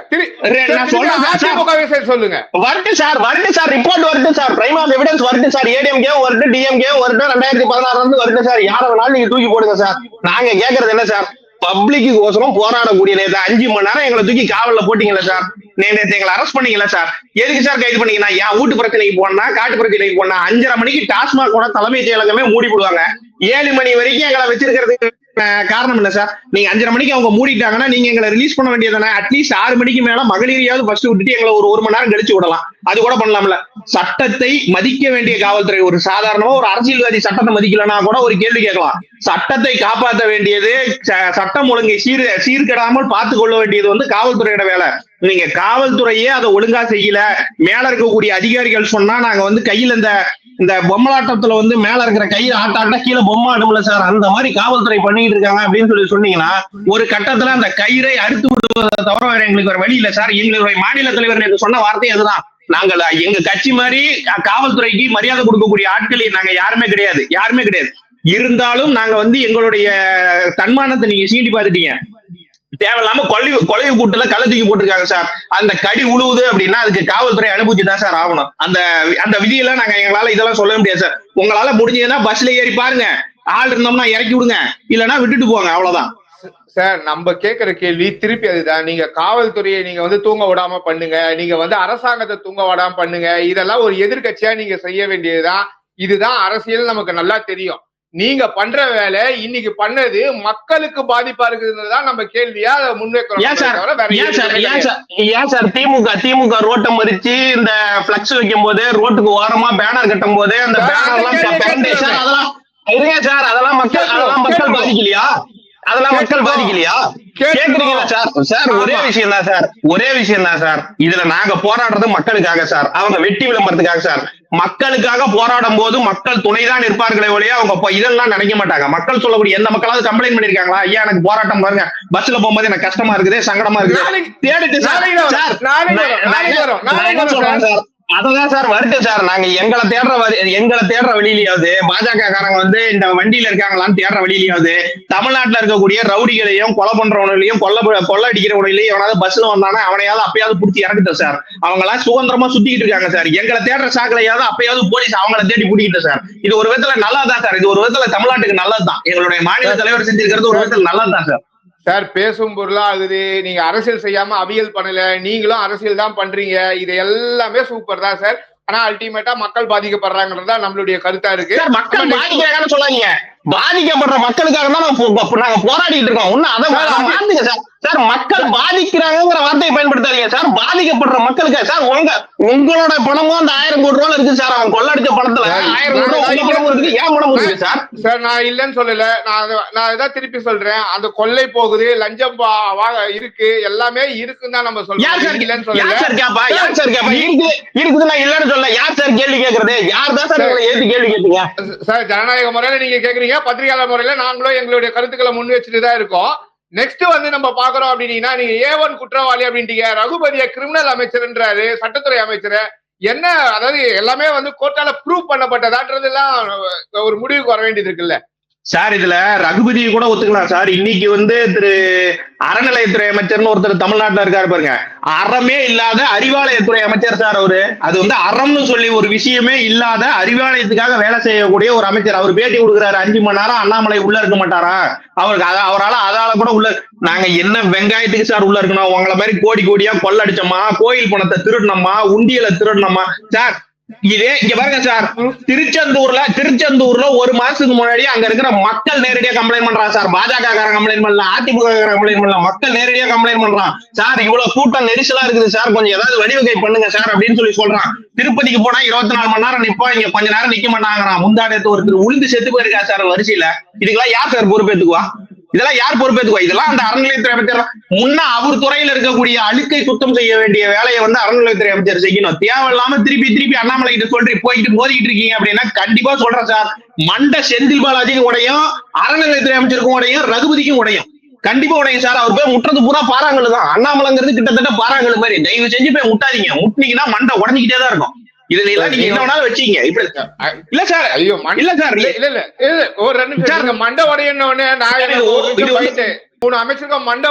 சொல்லுங்க. வரட்டு சார் வரட்டு சார் ரிப்போர்ட் வரட்டு சார். பிரைம் ஆஃப் எவிடன்ஸ் வரட்டு சார் ஏடிஎம்கே வரட்டு டிஎம்கே வரட்டு ரெண்டாயிரத்தி பதினாறுல இருந்து வரட்டு சார். யார வேணாலும் நீங்க தூக்கி போடுங்க சார். நாங்க கேக்குறது என்ன சார்? பப்ளிக்கு கோசரம் போராடக்கூடிய நேரத்தை அஞ்சு மணி நேரம் எங்களை தூக்கி காவல்ல போட்டீங்களா சார். நே- நேத்து எங்களை அரெஸ்ட் பண்ணீங்களா சார். எதுக்கு சார் கைது பண்ணீங்கன்னா என் வீட்டு பிரச்சனைக்கு போனா காட்டு பிரச்சனைக்கு போனா அஞ்சரை மணிக்கு டாஸ்மாக் கூட தலைமைச் செயலகமே மூடி போடுவாங்க ஏழு மணி வரைக்கும் எங்களை வச்சிருக்கிறதுக்கு காரணம் என்ன சார் நீங்க அஞ்சரை மணிக்கு அவங்க மூடிட்டாங்கன்னா நீங்க எங்களை ரிலீஸ் பண்ண வேண்டியதானே அட்லீஸ்ட் ஆறு மணிக்கு மேல மகளிரையாவது ஃபர்ஸ்ட் விட்டுட்டு எங்களை ஒரு ஒரு மணி நேரம் கழிச்சு விடலாம். அது கூட பண்ணலாம்ல. சட்டத்தை மதிக்க வேண்டிய காவல்துறை ஒரு சாதாரணமா ஒரு அரசியல்வாதி சட்டத்தை மதிக்கலன்னா கூட ஒரு கேள்வி கேட்கலாம். சட்டத்தை காப்பாற்ற வேண்டியது ச- சட்டம் ஒழுங்கை சீர் சீர்கெடாமல் பார்த்து கொள்ள வேண்டியது வந்து காவல்துறையோட வேலை. நீங்க காவல்துறையே அதை ஒழுங்கா செய்யல. மேல இருக்கக்கூடிய அதிகாரிகள் சொன்னா நாங்க வந்து கையில இந்த இந்த பொம்மலாட்டத்துல வந்து மேல இருக்கிற கையில ஆட்ட ஆட்ட கீழே பொம்மை ஆடும்ல சார். அந்த மாதிரி காவல்துறை பண்ணிட்டு இருக்காங்க அப்படின்னு சொல்லி சொன்னீங்கன்னா ஒரு கட்டத்துல அந்த கயிறை அறுத்து விடுவதை தவிர வேற எங்களுக்கு ஒரு வழி இல்ல சார். எங்களுடைய மாநில தலைவர் நேற்று சொன்ன வார்த்தை அதுதான். நாங்கள் எங்க கட்சி மாதிரி காவல்துறைக்கு மரியாதை கொடுக்கக்கூடிய ஆட்கள் நாங்க யாருமே கிடையாது. யாருமே கிடையாது. இருந்தாலும் நாங்க வந்து எங்களுடைய தன்மானத்தை நீங்க சீண்டி பார்த்துட்டீங்க. தேவையில்லாம கொலை கொலை கூட்டுல கள்ள தூக்கி போட்டிருக்காங்க சார் அந்த கடி உழுவுது அப்படின்னா அதுக்கு காவல்துறை அனுபவிச்சு தான் சார் ஆகணும். அந்த அந்த விதியெல்லாம் நாங்க எங்களால இதெல்லாம் சொல்ல முடியாது சார் உங்களால முடிஞ்சதுன்னா பஸ்ல ஏறி பாருங்க. ஆள் இருந்தோம்னா இறக்கி விடுங்க. இல்லைன்னா விட்டுட்டு போங்க அவ்வளவுதான். சார் நம்ம கேக்குற கேள்வி திருப்பி அதுதான். நீங்க காவல்துறையை நீங்க வந்து தூங்க விடாம பண்ணுங்க. நீங்க வந்து அரசாங்கத்தை தூங்க விடாம பண்ணுங்க. இதெல்லாம் ஒரு எதிர்கட்சியா நீங்க செய்ய வேண்டியதுதான். இதுதான் அரசியல் நமக்கு நல்லா தெரியும். நீங்க பண்ற வேலை இன்னைக்கு பண்ணது மக்களுக்கு பாதிப்பா இருக்குதுதான் நம்ம கேள்வியா அதை முன்வைக்கிறோம் ஏன் சார் திமுக திமுக ரோட்டை மறிச்சு இந்த பிளக்ஸ் வைக்கும் போது ரோட்டுக்கு ஓரமா பேனர் கட்டும் போது அந்த பேனர். அதெல்லாம் இருங்க சார் அதெல்லாம் மக்கள் அதெல்லாம் மக்கள். பாதிக்கலையா அதெல்லாம் மக்கள். பாதிக்கலையா. கேக்குறீங்களா சார்? சார் ஒரே. விஷயம் தான் சார். ஒரே விஷயம் தான் சார். இதுல நாங்க போராடுறது மக்களுக்காக சார். அவங்க வெட்டி விளம்பரத்துக்காக சார். மக்களுக்காக போராடும் போது மக்கள் துணைதான் இருப்பார்களே ஒழிய அவங்க இதெல்லாம் நினைக்க மாட்டாங்க. மக்கள் சொல்லக்கூடிய எந்த மக்களாவது கம்ப்ளைண்ட் பண்ணிருக்காங்களா? ஐயா எனக்கு போராட்டம் பாருங்க. பஸ்ல போகும்போது எனக்கு கஷ்டமா இருக்குது சங்கடமா இருக்குது. தேடிட்டு சார்? சார் சார் அததான் சார் வருது சார். நாங்க எங்களை தேடுற எங்களை தேடுற வழியிலயாவது பாஜக காரங்க வந்து இந்த வண்டியில இருக்காங்களான்னு தேடுற வழியிலயாவது தமிழ்நாட்டுல இருக்கக்கூடிய ரவுடிகளையும் கொலை பண்றவனையும் கொல்ல கொள்ள அடிக்கிறவனையும் எவனாவது பஸ்ல வந்தானே அவனையாவது அப்பயாவது பிடிச்சி இறக்கட்டும் சார். அவங்க எல்லாம் சுதந்திரமா சுத்திக்கிட்டு இருக்காங்க சார். எங்களை தேடுற சாக்கலையாவது அப்பயாவது போலீஸ் அவங்கள தேடி பிடிக்கிட்டு சார். இது ஒரு விதத்துல நல்லதுதான் சார். இது ஒரு விதத்துல தமிழ்நாட்டுக்கு நல்லதுதான். எங்களுடைய மாநில தலைவர் செஞ்சிருக்கிறது ஒரு விதத்துல நல்லதுதான் சார். சார் பேசும் பொருளா ஆகுது நீங்க அரசியல் செய்யாம அவியல் பண்ணல. நீங்களும் அரசியல் தான் பண்றீங்க. இது எல்லாமே சூப்பர் தான் சார். ஆனா அல்டிமேட்டா மக்கள் பாதிக்கப்படுறாங்கன்றதா நம்மளுடைய கருத்தா இருக்கு. மக்கள் பாதிக்கிறாங்கன்னு சொல்லாதீங்க. பாதிக்கப்படுற மக்களுக்காக தான் நாங்க போராடிட்டு இருக்கோம். ஒண்ணு அதை சார், சார் மக்கள் பாதிக்கிறாங்கிற வார்த்தையை பயன்படுத்தாதீங்க. சார் பாதிக்கப்படுற மக்களுக்கு சார் உங்க உங்களோட பணமும் அந்த ஆயிரம் கோடி ரூபாய் இருக்கு சார் அவன் கொள்ளடிச்ச பணத்துல ஆயிரம் கோடி ரூபாய் பணமும் இருக்கு. ஏன் பணமும் இருக்கு சார் சார் நான் இல்லைன்னு சொல்லல. நான் நான் இதான் திருப்பி சொல்றேன். அந்த கொள்ளை போகுது லஞ்சம் இருக்கு. எல்லாமே இருக்குன்னு தான் நம்ம யார் சார் சொல்றோம் இல்லைன்னு யார் சொல்லல சார் கேப்பா யார் சார் கேப்பா? இருக்குது இருக்குது நான் இல்லன்னு சொல்ல யார் சார் கேள்வி கேக்குறது? யார் தான் சார் உங்களை ஏத்து கேள்வி கேட்டீங்க? சார் ஜனநாயக முறையில நீங்க கேக்குறீங்க. பத்திரிகையாளர் முறையில நாங்களும் எங்களுடைய கருத்துக்களை முன் வச்சுட்டு தான் இருக்கோம். நெக்ஸ்ட் வந்து நம்ம பாக்குறோம் அப்படின்னீங்கன்னா நீங்க ஏ ஒன் குற்றவாளி அப்படின்ட்டீங்க. ரகுபதிய கிரிமினல் அமைச்சர்ன்றாரு சட்டத்துறை அமைச்சர். என்ன அதாவது எல்லாமே வந்து கோர்ட்டால ப்ரூவ் பண்ணப்பட்டதான்றது எல்லாம் ஒரு முடிவுக்கு வர வேண்டியது இருக்குல்ல. சார் இதுல ரகுபதியை கூட ஒத்துக்கலாம் சார். இன்னைக்கு வந்து திரு அறநிலையத்துறை அமைச்சர்னு ஒருத்தர் தமிழ்நாட்டில் இருக்காரு பாருங்க. அறமே இல்லாத அறிவாலயத்துறை அமைச்சர் சார் அவரு. அது வந்து அறம்னு சொல்லி ஒரு விஷயமே இல்லாத அறிவாலயத்துக்காக வேலை செய்யக்கூடிய ஒரு அமைச்சர். அவர் பேட்டி கொடுக்குறாரு. அஞ்சு மணி நேரம் அண்ணாமலை உள்ள இருக்க மாட்டாரா? அவருக்கு அத- அவரால அதால கூட உள்ள நாங்க என்ன வெங்காயத்துக்கு சார் உள்ள இருக்கணும்? உங்களை மாதிரி கோடி கோடியா கொள்ளடிச்சோமா? கோயில் பணத்தை திருடணுமா? உண்டியலை திருடணுமா? சார் இதே இங்க பாருங்க சார். திருச்செந்தூர்ல திருச்செந்தூர்ல ஒரு மாசத்துக்கு முன்னாடி அங்க இருக்கிற மக்கள் நேரடியா கம்ப்ளைண்ட் பண்றாங்க சார். பாஜக காரன் கம்ப்ளைண்ட் பண்ணலாம் அதிமுக கம்ப்ளைண்ட் பண்ணலாம் மக்கள் நேரடியா கம்ப்ளைண்ட் பண்றான். சார் இவ்வளவு கூட்டம் நெரிசலா இருக்குது சார். கொஞ்சம் ஏதாவது வடிவகை பண்ணுங்க சார் அப்படின்னு சொல்லி சொல்றான். திருப்பதிக்கு போனா இருபத்தி நாலு மணி நேரம் நிப்போம் இங்க கொஞ்ச நேரம் நிக்க மாட்டாங்கிறான். முந்தாடத்து ஒருத்தர் உளுந்து செத்து போயிருக்கா சார் வரிசையில. இதுக்கெல்லாம் யார் சார் பொறுப்பேத்துக்குவா? இதெல்லாம் யார் பொறுப்பேற்றுக்குவா இதெல்லாம் அந்த அறநிலையத்துறை அமைச்சர் முன்ன அவர் துறையில இருக்கக்கூடிய அழுக்கை சுத்தம் செய்ய வேண்டிய வேலையை வந்து அறநிலையத்துறை அமைச்சர் செய்யணும். தேவையில்லாம திருப்பி திருப்பி அண்ணாமலை கிட்ட சொல்லிட்டு போயிட்டு மோதிக்கிட்டு இருக்கீங்க அப்படின்னா கண்டிப்பா சொல்றேன் சார். மண்ட செந்தில் பாலாஜிக்கும் உடையும் அறநிலையத்துறை அமைச்சருக்கும் உடையும் ரகுபதிக்கும் உடையும். கண்டிப்பா உடையும் சார். அவர் போய் முட்டுறது பூரா பாறாங்கல் தான். அண்ணாமலைங்கிறது கிட்டத்தட்ட பாறாங்கல் மாதிரி. தயவு செஞ்சு போய் முட்டாதீங்க. முட்டினீங்கன்னா மண்டை உடஞ்சிக்கிட்டே தான் இருக்கும். இதுல எல்லாம் நீங்க என்ன வேணாலும் வச்சீங்க. இப்படி இல்ல சார். ஐயோ இல்ல சார் இல்ல இல்ல. இல்ல ஒரு ரெண்டு நிமிஷம் மண்டை உடையன்னு நான் மூணு அமைச்சருக்கு மண்டை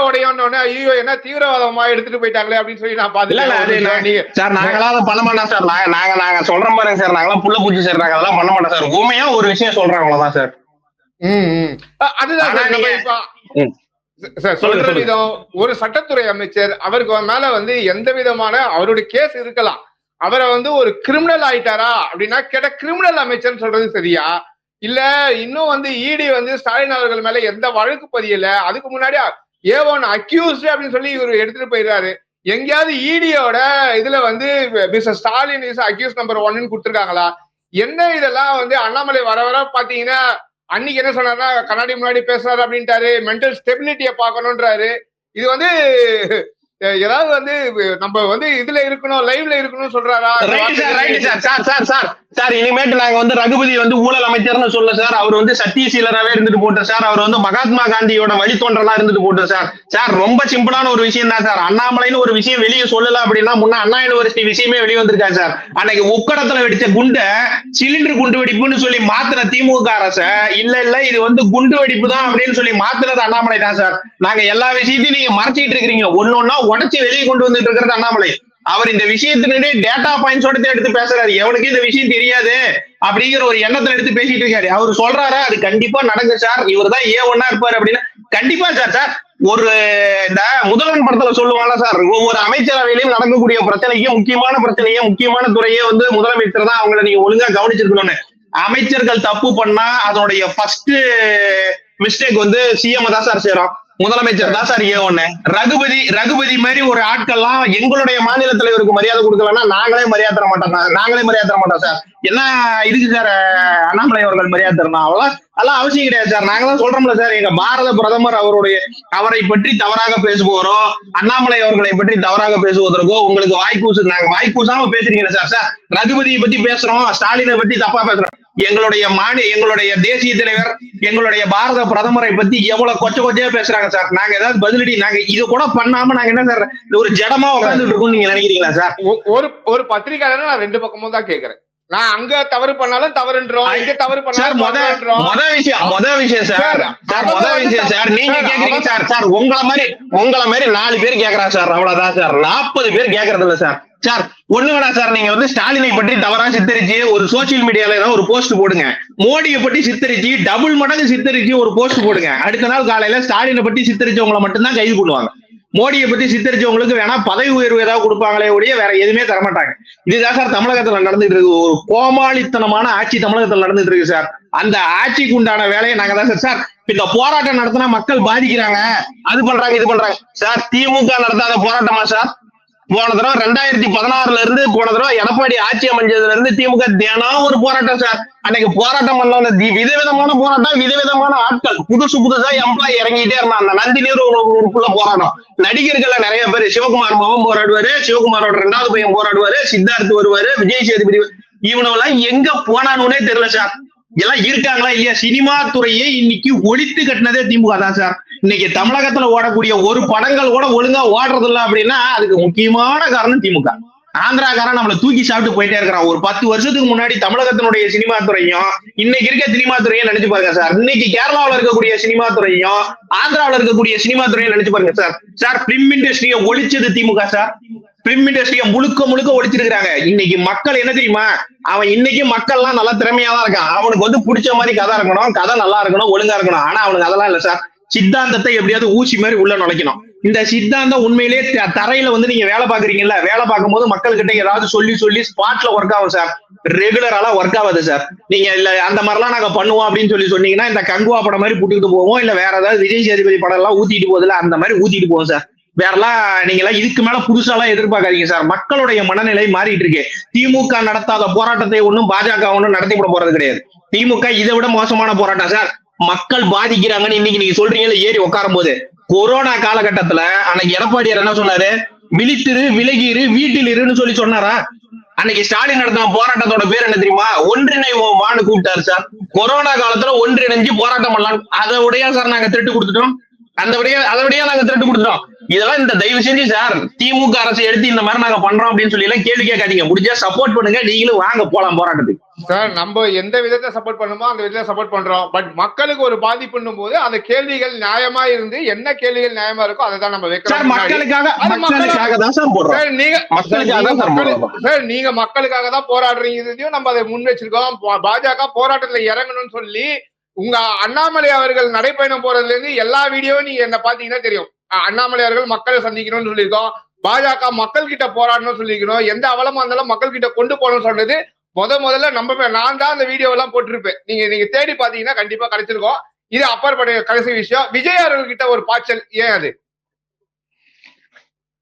ஐயோ என்ன தீவிரவாதமா எடுத்துட்டு போயிட்டாங்களே அப்படின்னு சொல்லி நான் நீங்க சார் நாங்களாம் அதை பண்ண மாட்டோம் சார். நாங்க நாங்க நாங்க சொல்றோம் பாருங்க சார். நாங்களாம் புள்ள பூச்சி சார். நாங்க அதெல்லாம் பண்ண மாட்டோம் சார். ஊமையா ஒரு விஷயம் சொல்றேன் அவ்வளவுதான் சார். ம், அதுதான் சார் நம்ம இப்ப சொல்ற. விதம் ஒரு சட்டத்துறை அமைச்சர் அவருக்கு மேல வந்து எந்த விதமான அவருடைய கேஸ் இருக்கலாம். அவரை வந்து ஒரு கிரிமினல் ஆயிட்டாரா? அப்படின்னா கேட்ட கிரிமினல் அமைச்சர்னு சொல்றது சரியா? இல்ல இன்னும் வந்து இடி வந்து ஸ்டாலின் அவர்கள் மேல எந்த வழக்கு பதியல? அதுக்கு முன்னாடி ஏ ஒன் அக்யூஸ்ட் அப்படின்னு சொல்லி இவர் எடுத்துட்டு போயிடுறாரு. எங்கேயாவது இடியோட இதுல வந்து mister Stalin is accused number ஒன்னு கொடுத்துருக்காங்களா? என்ன இதெல்லாம் வந்து அண்ணாமலை வர வர பாத்தீங்கன்னா அன்னைக்கு என்ன சொன்னார்னா கண்ணாடி முன்னாடி பேசுறாரு அப்படின்ட்டாரு. மென்டல் ஸ்டெபிலிட்டியை பார்க்கணுன்றாரு. இது வந்து ஏதாவது வந்து நம்ம வந்து இதுல இருக்கணும் லைவ்ல இருக்கணும்னு சொல்றாரா? Right sir right sir sir sir sir இனிமேட்டு நாங்க வந்து ரகுபதி வந்து ஊழல் அமைச்சர்னு சொல்ல சார் அவர் வந்து சத்தியசீலராவே இருந்துட்டு போட்டோம் சார் அவர் வந்து மகாத்மா காந்தியோட வழித்தோன்றலா இருந்துட்டு போட்டோம் சார் சார் ரொம்ப சிம்பிளான ஒரு விஷயம் தான் சார் அண்ணாமலைன்னு ஒரு விஷயம் வெளியே சொல்லல அப்படின்னா முன்ன அண்ணா யூனிவர்சிட்டி விஷயமே வெளியே வந்திருக்கா சார் அன்னைக்கு உக்கடத்துல வெடிச்ச குண்ட சிலிண்டர் குண்டு வெடிப்புன்னு சொல்லி மாத்தின திமுக அரச இல்ல இல்ல இது வந்து குண்டு வெடிப்பு தான் அப்படின்னு சொல்லி மாத்தினது அண்ணாமலை தான் சார் நாங்க எல்லா விஷயத்தையும் நீங்க மறைச்சிட்டு இருக்கிறீங்க. ஒன்னொன்னா உடச்சி வெளியே கொண்டு வந்துட்டு இருக்கிறது அண்ணாமலை. அவர் இந்த விஷயத்தினுடைய டேட்டா பாயிண்ட்ஸோட எடுத்து பேசுறாரு. எவனுக்கு இந்த விஷயம் தெரியாது? அப்படிங்கிற ஒரு எண்ணத்துல எடுத்து பேசிட்டு இருக்காரு. அவர் சொல்றாரு? அது கண்டிப்பா நடங்க சார். இவர் தான் ஏ ஒன்னா இருப்பாரு அப்படின்னா. கண்டிப்பா சார் சார். ஒரு இந்த முதல்வன் படத்துல சொல்லுவாங்கல்ல சார் ஒவ்வொரு அமைச்சரவையிலும் நடக்கக்கூடிய பிரச்சனைக்கு முக்கியமான பிரச்சனையே முக்கியமான துறையே வந்து முதலமைச்சர் தான் அவங்கள நீங்க ஒழுங்கா கவனிச்சிருக்கணும்னு. அமைச்சர்கள் தப்பு பண்ணா அதனுடைய ஃபர்ஸ்ட் மிஸ்டேக் வந்து சிஎம் தான் சார் செய்யறோம். முதலமைச்சர் தான் சார் ஏ ஒண்ணு ரகுபதி ரகுபதி மாதிரி ஒரு ஆட்கள்லாம் எங்களுடைய மாநில தலைவருக்கு மரியாதை கொடுக்கலன்னா நாங்களே மரியாதை தர மாட்டோம். சார். நாங்களே மரியாதை தர மாட்டோம் சார். என்ன இதுக்கு சார் அண்ணாமலை அவர்கள் மரியாதை தரணும்? அவ்வளவு அதெல்லாம் அவசியம் கிடையாது சார். நாங்க தான் சொல்றோம்ல சார். எங்க பாரத பிரதமர் அவருடைய அவரை பற்றி தவறாக பேசுபவரோ அண்ணாமலை அவர்களை பற்றி தவறாக பேசுவதற்கோ உங்களுக்கு வாய்க்கூசு நாங்க வாய்க்கூசாம பேசுறீங்க சார். சார் ரகுபதியை பத்தி பேசுறோம் ஸ்டாலினை பத்தி தப்பா பேசுறோம். எங்களுடைய மாநில எங்களுடைய தேசிய தலைவர் எங்களுடைய பாரத பிரதமரை பத்தி எவ்வளவு கொச்ச கொச்சையா பேசுறாங்க சார்? நாங்க ஏதாவது பதிலடி நாங்க இது கூட பண்ணாம நாங்க என்ன சார் ஒரு ஜடமா உட்காந்துட்டு இருக்கோம் நீங்க நினைக்கிறீங்களா சார்? ஒ- ஒரு ஒரு பத்திரிகையாளர் நான் ரெண்டு பக்கமும் தான் கேக்குறேன். நான் அங்க தவறு பண்ணாலும் தவறுன்றோம் இங்க தவறு பண்ணாலும் முத விஷயம் முத விஷயம் சார். சார், முத விஷயம் சார் நீங்க கேக்குறீங்க சார் சார் உங்கள மாதிரி உங்கள மாதிரி நாலு பேர் கேக்குறாங்க சார் அவ்வளவுதான் சார். நாற்பது பேர் கேக்குறது இல்ல சார். சார் ஒண்ணு வேணா சார் நீங்க வந்து ஸ்டாலினை பற்றி தவறா சித்தரிச்சு ஒரு சோசியல் மீடியால ஏதாவது ஒரு போஸ்ட் போடுங்க. மோடியை பற்றி சித்தரிச்சு டபுள் மடங்கு சித்தரிச்சு ஒரு போஸ்ட் போடுங்க. அடுத்த நாள் காலையில ஸ்டாலினை பற்றி சித்தரிச்சவங்களை மட்டும்தான் கைது பண்ணுவாங்க. மோடியை பத்தி சித்தரிச்சவங்களுக்கு வேணா பதவி உயர்வு ஏதாவது கொடுப்பாங்களே ஒழிய வேற எதுவுமே தரமாட்டாங்க. இதுதான் சார் தமிழகத்துல நடந்துட்டு இருக்கு. ஒரு கோமாளித்தனமான ஆட்சி தமிழகத்துல நடந்துட்டு இருக்கு சார். அந்த ஆட்சிக்கு உண்டான வேலையை நாங்க தான் சார் சார் இந்த போராட்டம் நடத்தினா மக்கள் பாதிக்கிறாங்க. அது பண்றாங்க இது பண்றாங்க. சார் திமுக நடத்தாத போராட்டமா சார்? போன தடவை ரெண்டாயிரத்தி பதினாறுல இருந்து போன தடவை எடப்பாடி ஆட்சி அமைஞ்சதுல இருந்து திமுக தினம் ஒரு போராட்டம் சார். அன்னைக்கு போராட்டம் பண்ணல விதவிதமான போராட்டம் விதவிதமான ஆட்கள். புதுசு புதுசா எம்ப்ளாய் இறங்கிட்டே இருந்தான். அந்த நந்தினீர் உள்ள போராட்டம். நடிகர்கள்ல நிறைய பேர். சிவகுமார் மகன் போராடுவாரு. சிவகுமாரோட ரெண்டாவது பையன் போராடுவாரு. சித்தார்த் வருவாரு. விஜய் சேதுபதி இவனெல்லாம் எங்க போனானுன்னே தெரியல சார். எல்லாம் இருக்காங்களா இல்லையா? சினிமா துறையை இன்னைக்கு ஒழித்து கட்டினதே திமுக தான் சார். இன்னைக்கு தமிழகத்துல ஓடக்கூடிய ஒரு படங்கள் கூட ஒழுங்கா ஓடுறது இல்ல அப்படின்னா அதுக்கு முக்கியமான காரணம் திமுக. ஆந்திராக்காரன் நம்மள தூக்கி சாப்பிட்டு போயிட்டே இருக்கிறான். ஒரு பத்து வருஷத்துக்கு முன்னாடி தமிழகத்தினுடைய சினிமா துறையும் இன்னைக்கு இருக்க சினிமா துறையும் நினைச்சு பாருங்க சார். இன்னைக்கு கேரளாவில் இருக்கக்கூடிய சினிமா துறையும் ஆந்திராவில் இருக்கக்கூடிய சினிமா துறையும் நினைச்சு பாருங்க சார். சார் பிலிம் இண்டஸ்ட்ரியை ஒழிச்சது திமுக சார். பிலிம் இண்டஸ்ட்ரியை முழுக்க முழுக்க ஒழிச்சிருக்கிறாங்க. இன்னைக்கு மக்கள் என்ன தெரியுமா? அவன் இன்னைக்கு மக்கள் எல்லாம் நல்லா திறமையா தான் இருக்கான். அவனுக்கு வந்து பிடிச்ச மாதிரி கதை இருக்கணும். கதை நல்லா இருக்கணும் ஒழுங்கா இருக்கணும். ஆனா அவனுக்கு அதெல்லாம் இல்ல சார். சித்தாந்தத்தை எப்படியாவது ஊசி மாதிரி உள்ள நுழைக்கணும். இந்த சித்தாந்தம் உண்மையிலேயே த- தரையில வந்து நீங்க வேலை பாக்குறீங்கல்ல வேலை பார்க்கும் போது மக்கள்கிட்ட ஏதாவது சொல்லி சொல்லி ஸ்பாட்ல ஒர்க் ஆகும் சார் ரெகுலரால ஒர்க் ஆகாது சார் நீங்க இல்ல அந்த மாதிரிலாம் நாங்க பண்ணுவோம் அப்படின்னு சொல்லி சொன்னீங்கன்னா இந்த கங்குவா படம் மாதிரி புட்டுக்கிட்டு போவோம். இல்ல வேற ஏதாவது விஜய் சேதுபதி படம் எல்லாம் ஊத்திட்டு போகுதுல அந்த மாதிரி ஊத்திட்டு போவோம் சார் வேறலாம் நீங்க எல்லாம் இதுக்கு மேல புதுசாலாம் எதிர்பார்க்காதீங்க சார் மக்களுடைய மனநிலை மாறிட்டு இருக்கு. திமுக நடத்தாத போராட்டத்தை ஒன்றும் பாஜக ஒன்றும் நடத்தி விட போறது கிடையாது. திமுக இதை விட மோசமான போராட்டம் சார் மக்கள் பாதிக்கிறாங்கன்னு இன்னைக்கு நீங்க சொல்றீங்கல்ல ஏறி உட்காரும் போது கொரோனா காலகட்டத்துல அன்னைக்கு எடப்பாடியார் என்ன சொன்னாரு? விழித்திரு விலகிரு வீட்டில் இருன்னு சொல்லி சொன்னாரா? அன்னைக்கு ஸ்டாலின் நடத்தின போராட்டத்தோட பேர் என்ன தெரியுமா? ஒன்றிணைவோம் வான்னு கூப்பிட்டாரு சார். கொரோனா காலத்துல ஒன்றிணைஞ்சு போராட்டம் பண்ணலாம் அதை உடைய சார் நாங்க திருட்டு கொடுத்துட்டோம். அந்த விடையா அதை விடையா நாங்க திருட்டு கொடுத்துட்டோம். இதெல்லாம் இந்த தயவு செஞ்சு சார் திமுக அரசு எடுத்து இந்த மாதிரி நாங்க பண்றோம் அப்படின்னு சொல்லி எல்லாம் கேள்வி கேட்காதீங்க. முடிஞ்சா சப்போர்ட் பண்ணுங்க. நீங்களும் வாங்க போலாம் போராட்டத்துக்கு. சார் நம்ம எந்த விதத்தை சப்போர்ட் பண்ணுமோ அந்த விதத்தை சப்போர்ட் பண்றோம். பட் மக்களுக்கு ஒரு பாதிப்புன்னும் போது அந்த கேள்விகள் நியாயமா இருந்து என்ன கேள்விகள் நியாயமா இருக்கோ அதை தான் நம்ம வைக்கிறோம். மக்களுக்காக மக்களுக்காக தான் சார் போடுறோம். நீங்க மக்களுக்காக தான் சார் மக்களு- போடுறோம். சார் நீங்க மக்களுக்காக தான் போராடுறீங்கிறதையும் நம்ம அதை முன் வச்சிருக்கோம். பாஜக போராட்டத்துல இறங்கணும்னு சொல்லி உங்க அண்ணாமலை அவர்கள் நடைப்பயணம் போறதுல இருந்து எல்லா வீடியோவும் நீங்க என்ன பாத்தீங்கன்னா தெரியும். அண்ணாமலையார்கள் மக்களை சந்திக்கணும்னு சொல்லியிருக்கோம். பாஜக மக்கள் கிட்ட போராடணும்னு சொல்லியிருக்கணும். எந்த அவலமா இருந்தாலும் மக்கள் கிட்ட கொண்டு போகணும்னு சொன்னது முத முதல்ல நம்ம நான் தான் அந்த வீடியோ எல்லாம் போட்டிருப்பேன். நீங்க நீங்க தேடி பாத்தீங்கன்னா கண்டிப்பா கிடைச்சிருக்கோம். இது அப்பாற்பட்ட கடைசி விஷயம். விஜய் அவர்கள்கிட்ட ஒரு பாய்ச்சல். ஏன் அது?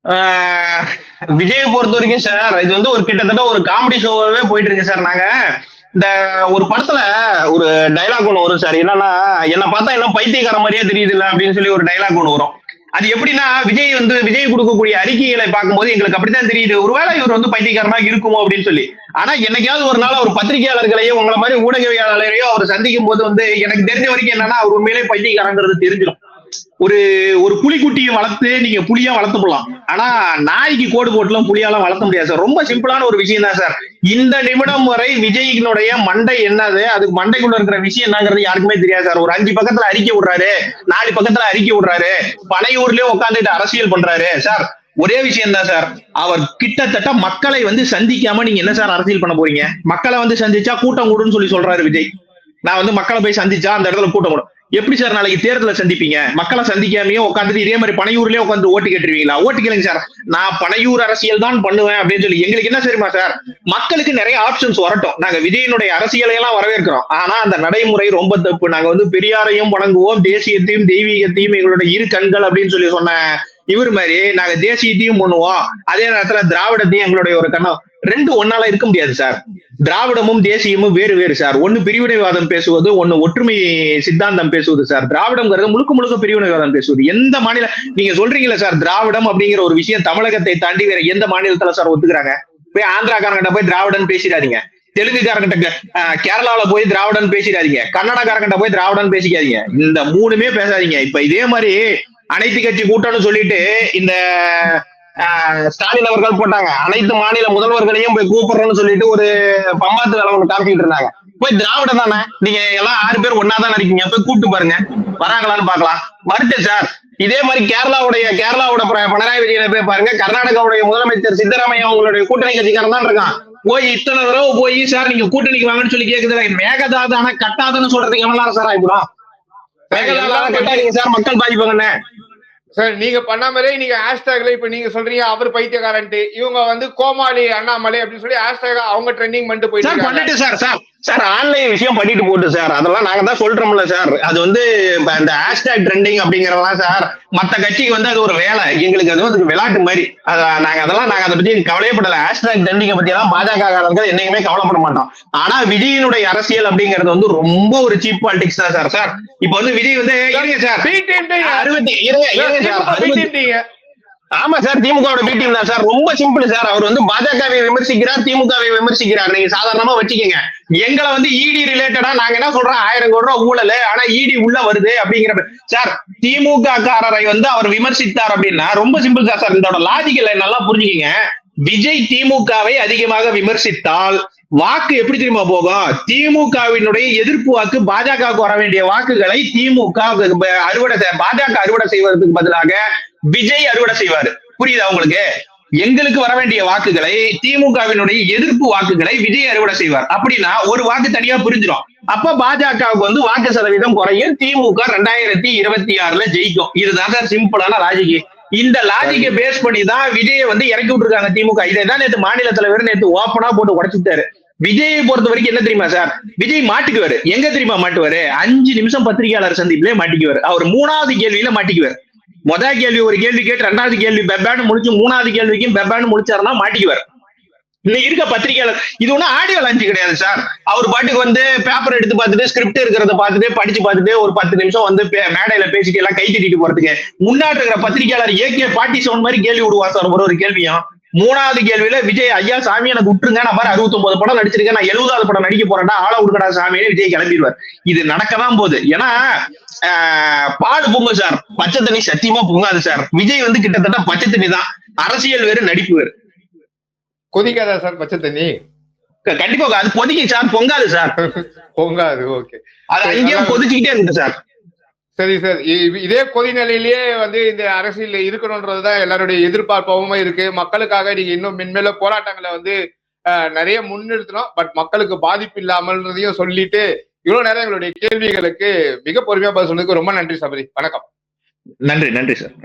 விஜயை விஜய் பொறுத்த வரைக்கும் சார் இது வந்து ஒரு கிட்டத்தட்ட ஒரு காமெடி ஷோவே போயிட்டு இருக்கு சார் நாங்க இந்த ஒரு படத்துல ஒரு டைலாக் ஒண்ணு வரும் சார் என்னன்னா என்ன பார்த்தா என்ன பைத்தியக்கார மாதிரியே தெரியுது இல்ல அப்படின்னு சொல்லி ஒரு டைலாக் ஒண்ணு வரும். அது எப்படின்னா விஜய் வந்து விஜய் கொடுக்கக்கூடிய அறிக்கைகளை பார்க்கும்போது எங்களுக்கு அப்படித்தான் தெரியுது. ஒருவேளை இவர் வந்து பைத்தியக்காரனா இருக்குமோ அப்படின்னு சொல்லி. ஆனா என்னைக்காவது ஒரு நாள் அவர் பத்திரிகையாளர்களையோ உங்களை மாதிரி ஊடகவியலாளரையோ அவர் சந்திக்கும் போது வந்து எனக்கு தெரிஞ்ச வரைக்கும் என்னன்னா அவர் உண்மையிலே பைத்தியக்காரங்கிறது தெரிஞ்சிடும். ஒரு ஒரு புலிக்குட்டியை வளர்த்து நீங்க புலியா வளர்த்து போடலாம். ஆனா நாய்க்கு கோடு போட்டுலாம் புலியாலாம் வளர்த்த முடியாது சார். ரொம்ப சிம்பிளான ஒரு விஷயம் தான் சார். இந்த நிமிடம் வரை விஜயினுடைய மண்டை என்னது? அதுக்கு மண்டைக்குள்ள இருக்கிற விஷயம் என்னங்கிறது யாருக்குமே தெரியாது சார். ஒரு அஞ்சு பக்கத்துல அறிக்கை விடுறாரு நாலு பக்கத்துல அறிக்கை விடுறாரு பனையூர்லயே உட்காந்துட்டு அரசியல் பண்றாரு சார். ஒரே விஷயம் தான் சார். அவர் கிட்டத்தட்ட மக்களை வந்து சந்திக்காம நீங்க என்ன சார் அரசியல் பண்ண போறீங்க? மக்களை வந்து சந்திச்சா கூட்டம் கூடுன்னு சொல்லி சொல்றாரு விஜய். நான் வந்து மக்களை போய் சந்திச்சா அந்த இடத்துல கூட்டம் கூடும். எப்படி சார் நாளைக்கு தேர்தலை சந்திப்பீங்க? மக்களை சந்திக்காமயே உட்காந்துட்டு இதே மாதிரி பனையூர்லயே உட்காந்து ஓட்டு கேட்டுருவீங்களா? ஓட்டு கேளுங்க சார். நான் பனையூர் அரசியல் தான் பண்ணுவேன் அப்படின்னு சொல்லி எங்களுக்கு என்ன தெரியுமா சார்? மக்களுக்கு நிறைய ஆப்ஷன்ஸ் வரட்டும். நாங்க விஜயனுடைய அரசியலையெல்லாம் வரவேற்கிறோம். ஆனா அந்த நடைமுறை ரொம்ப தப்பு. நாங்க வந்து பெரியாரையும் வணங்குவோம் தேசியத்தையும் தெய்வீகத்தையும் எங்களுடைய இரு கண்கள் அப்படின்னு சொல்லி சொன்ன இவர் மாதிரி நாங்க தேசியத்தையும் பண்ணுவோம் அதே நேரத்துல திராவிடத்தையும் எங்களுடைய ஒரு கண்ணம் ரெண்டு ஒன்னால இருக்க முடியாது சார் திராவிடமும் தேசியமும் வேறு வேறு சார் ஒன்னு பிரிவினைவாதம் பேசுவது ஒன்னு ஒற்றுமை சித்தாந்தம் பேசுவது சார் திராவிடம்ங்கிறது முழுக்க முழுக்க பிரிவினைவாதம் பேசுவது. எந்த மாநில நீங்க சொல்றீங்களா சார் திராவிடம் அப்படிங்கிற ஒரு விஷயம் தமிழகத்தை தாண்டி வேற எந்த மாநிலத்துல சார் ஒத்துக்கிறாங்க? போய் ஆந்திராக்காரங்கிட்ட போய் திராவிடன் பேசிடாதீங்க. தெலுங்குக்காரங்கிட்ட கேரளாவில கேரளால போய் திராவிடன் பேசிடாதீங்க. கன்னடக்காரங்கிட்ட போய் திராவிடன் பேசிக்காதீங்க. இந்த மூணுமே பேசாதீங்க. இப்ப இதே மாதிரி அனைத்து கட்சி கூட்டம்னு சொல்லிட்டு இந்த ஸ்டாலின் அவர்கள் போட்டாங்க. அனைத்து மாநில முதல்வர்களையும் போய் கூப்பிடுறோம்னு சொல்லிட்டு ஒரு பம்பாத்து வேலை ஒண்ணு காமிச்சிட்டு இருந்தாங்க. போய் திராவிட தானே? நீங்க எல்லாம் ஆறு பேர் ஒன்னா தான் இருக்கீங்க. போய் கூப்பிட்டு பாருங்க. வராங்களான்னு பாக்கலாம் மறுத்தேன் சார். இதே மாதிரி கேரளாவுடைய கேரளாவோட பினராயி விஜயனை போய் பாருங்க. கர்நாடகாவுடைய முதலமைச்சர் சித்தராமையா அவங்களுடைய கூட்டணி கட்சிக்காரன் தான் இருக்கான். போய் இத்தனை தடவை போய் சார் நீங்க கூட்டணிக்கு வாங்கன்னு சொல்லி கேக்குது மேகதாதான ஆனா கட்டாதுன்னு சொல்றதுக்கு எவ்வளவு சார் ஆயிடும் மேகதாதான கட்டாதீங்க சார். மக்கள் பாதிப்பாங்கன்னு சார் நீங்க பண்ண மாதிரியே நீங்க ஹேஷ்டேக்ல இப்ப நீங்க சொல்றீங்க அவர் பைத்தியக்காரன்ட்டு இவங்க வந்து கோமாளி அண்ணாமலை அப்படின்னு சொல்லி ஹேஷ்டேக் அவங்க ட்ரெண்டிங் பண்ணிட்டு போயிட்டு. பண்ணிட்டு சார் சார் ஆன்லைன் விஷயம் பண்ணிட்டு போட்டு சார் அதெல்லாம் நாங்க தான் சொல்றோம்ல சார் அது வந்து இப்ப இந்த ஹேஷ்டேக் ட்ரெண்டிங் அப்படிங்கறதெல்லாம் சார் மத்த கட்சிக்கு வந்து அது ஒரு வேலை. எங்களுக்கு அது வந்து விளையாட்டு மாதிரி. நாங்க அதெல்லாம் நாங்க அதை பத்தி கவலையப்படல ஹேஷ்டேக் ட்ரெண்டிங்கை பத்தி எல்லாம் பாஜக என்னைக்குமே கவலைப்பட மாட்டோம். ஆனா விஜயனுடைய அரசியல் அப்படிங்கிறது வந்து ரொம்ப ஒரு சீப் பாலிடிக்ஸ் தான் சார் சார் இப்ப வந்து விஜய் வந்து இருங்க சார். அறுபத்தி இருங்க இருங்க சார் திமுக. ஆமா சார் திமுகவோட பி டீம் தான் சார் ரொம்ப சிம்பிள் சார் அவர் வந்து பாஜகவை விமர்சிக்கிறார் திமுகவை விமர்சிக்கிறார். நீங்க சாதாரணமா வச்சுக்கோங்க. எங்களை வந்து இடி ரிலேட்டடா நாங்க என்ன சொல்றோம்? ஆயிரம் கோடி ரூபாய் ஊழல். ஆனா இடி உள்ள வருது அப்படிங்கிற சார் திமுக காரரை வந்து அவர் விமர்சித்தார் அப்படின்னா ரொம்ப சிம்பிள் சார் சார். இதோட லாஜிக்கல நல்லா புரிஞ்சுக்கங்க. விஜய் திமுகவை அதிகமாக விமர்சித்தால் வாக்கு எப்படி தெரியுமா போகும்? திமுகவினுடைய எதிர்ப்பு வாக்கு பாஜகவுக்கு வர வேண்டிய வாக்குகளை திமுக அறுவடை செய்- பாஜக அறுவடை செய்வதற்கு பதிலாக விஜய் அறுவடை செய்வாரு. புரியுதா உங்களுக்கு? எங்களுக்கு வர வேண்டிய வாக்குகளை திமுகவினுடைய எதிர்ப்பு வாக்குகளை விஜய் அறுவடை செய்வார். அப்படின்னா ஒரு வாக்கு தனியா புரிஞ்சிடும் அப்ப பாஜகவுக்கு வந்து வாக்கு சதவீதம் குறையும். திமுக ரெண்டாயிரத்தி இருபத்தி ஆறுல ஜெயிக்கும். இதுதான் சார் சிம்பிளான லாஜிக் இந்த லாஜிக்கை பேஸ் பண்ணி தான் விஜயை வந்து இறக்கி விட்டுருக்காங்க திமுக. இதை தான் நேத்து மாநில தலைவர் நேத்து ஓப்பனா போட்டு உடைச்சுட்டாரு விஜயை பொறுத்த வரைக்கும் என்ன தெரியுமா சார் விஜய் மாட்டிக்குவாரு. எங்க தெரியுமா மாட்டுவாரு? அஞ்சு நிமிஷம் பத்திரிகையாளர் சந்திப்புலேயே மாட்டிக்குவாரு. அவர் மூணாவது கேள்வியில மாட்டிக்குவார். முத கேள்வி ஒரு கேள்வி கேட்டு ரெண்டாவது கேள்வி பெப்பான்னு முடிச்சு மூணாவது கேள்விக்கும் பெப்பான்னு முடிச்சாருன்னா மாட்டிக்குவார். இன்னும் இருக்க பத்திரிகையாளர் இது ஒண்ணும் ஆடியோ லான்ச் கிடையாது சார் அவர் பாட்டுக்கு வந்து பேப்பர் எடுத்து பார்த்துட்டு ஸ்கிரிப்ட் இருக்கிறத பார்த்துட்டு படிச்சு பார்த்துட்டு ஒரு பத்து நிமிஷம் வந்து பே- மேடையில பேசிட்டு எல்லாம் கை தட்டிட்டு போறதுக்கு. முன்னாடி இருக்கிற பத்திரிகையாளர் ஏகே பாட்டி சவுண்ட் மாதிரி கேள்வி விடுவா சார் ஒரு ஒரு கேள்வியும். மூணாவது கேள்வியில விஜய் ஐயா சாமி எனக்கு விட்டுருங்க. நான் மாதிரி அறுபத்தொன்பது படம் நடிச்சிருக்கேன். நான் எழுபதாவது படம் நடிக்க போறேன்டா. ஆள விடுக்கடா சாமின்னு விஜய் கிளம்பிடுவார். இது நடக்கதான் போகுது. ஏன்னா பாடு பொங்கும் சார். பச்சை தண்ணி சத்தியமா பொங்காது சார். விஜய் வந்து கிட்டத்தட்ட பச்சை தண்ணி தான். அரசியல் வேறு நடிப்பு வேறு. கொதிக்காதா சார் பச்சை தண்ணி? கண்டிப்பா அது பொதிக்கு சார். பொங்காது சார். பொங்காது ஓகே. அது அங்கேயும் கொதிச்சுக்கிட்டே இருக்கு சார். சரி சார். இதே கொதி நிலையிலேயே வந்து இந்த அரசியல் இருக்கணும்ன்றதுதான் எல்லாருடைய எதிர்பார்ப்பாவும் இருக்கு. மக்களுக்காக நீங்க இன்னும் மென்மேல போராட்டங்களை வந்து நிறைய முன்னிறுத்தணும். பட் மக்களுக்கு பாதிப்பு இல்லாமல்ன்றதையும் சொல்லிட்டு இவ்வளவு நேரம் எங்களுடைய கேள்விகளுக்கு மிக பொறுமையா பதில் சொன்னதுக்கு ரொம்ப நன்றி சபரி. வணக்கம். நன்றி நன்றி சார்.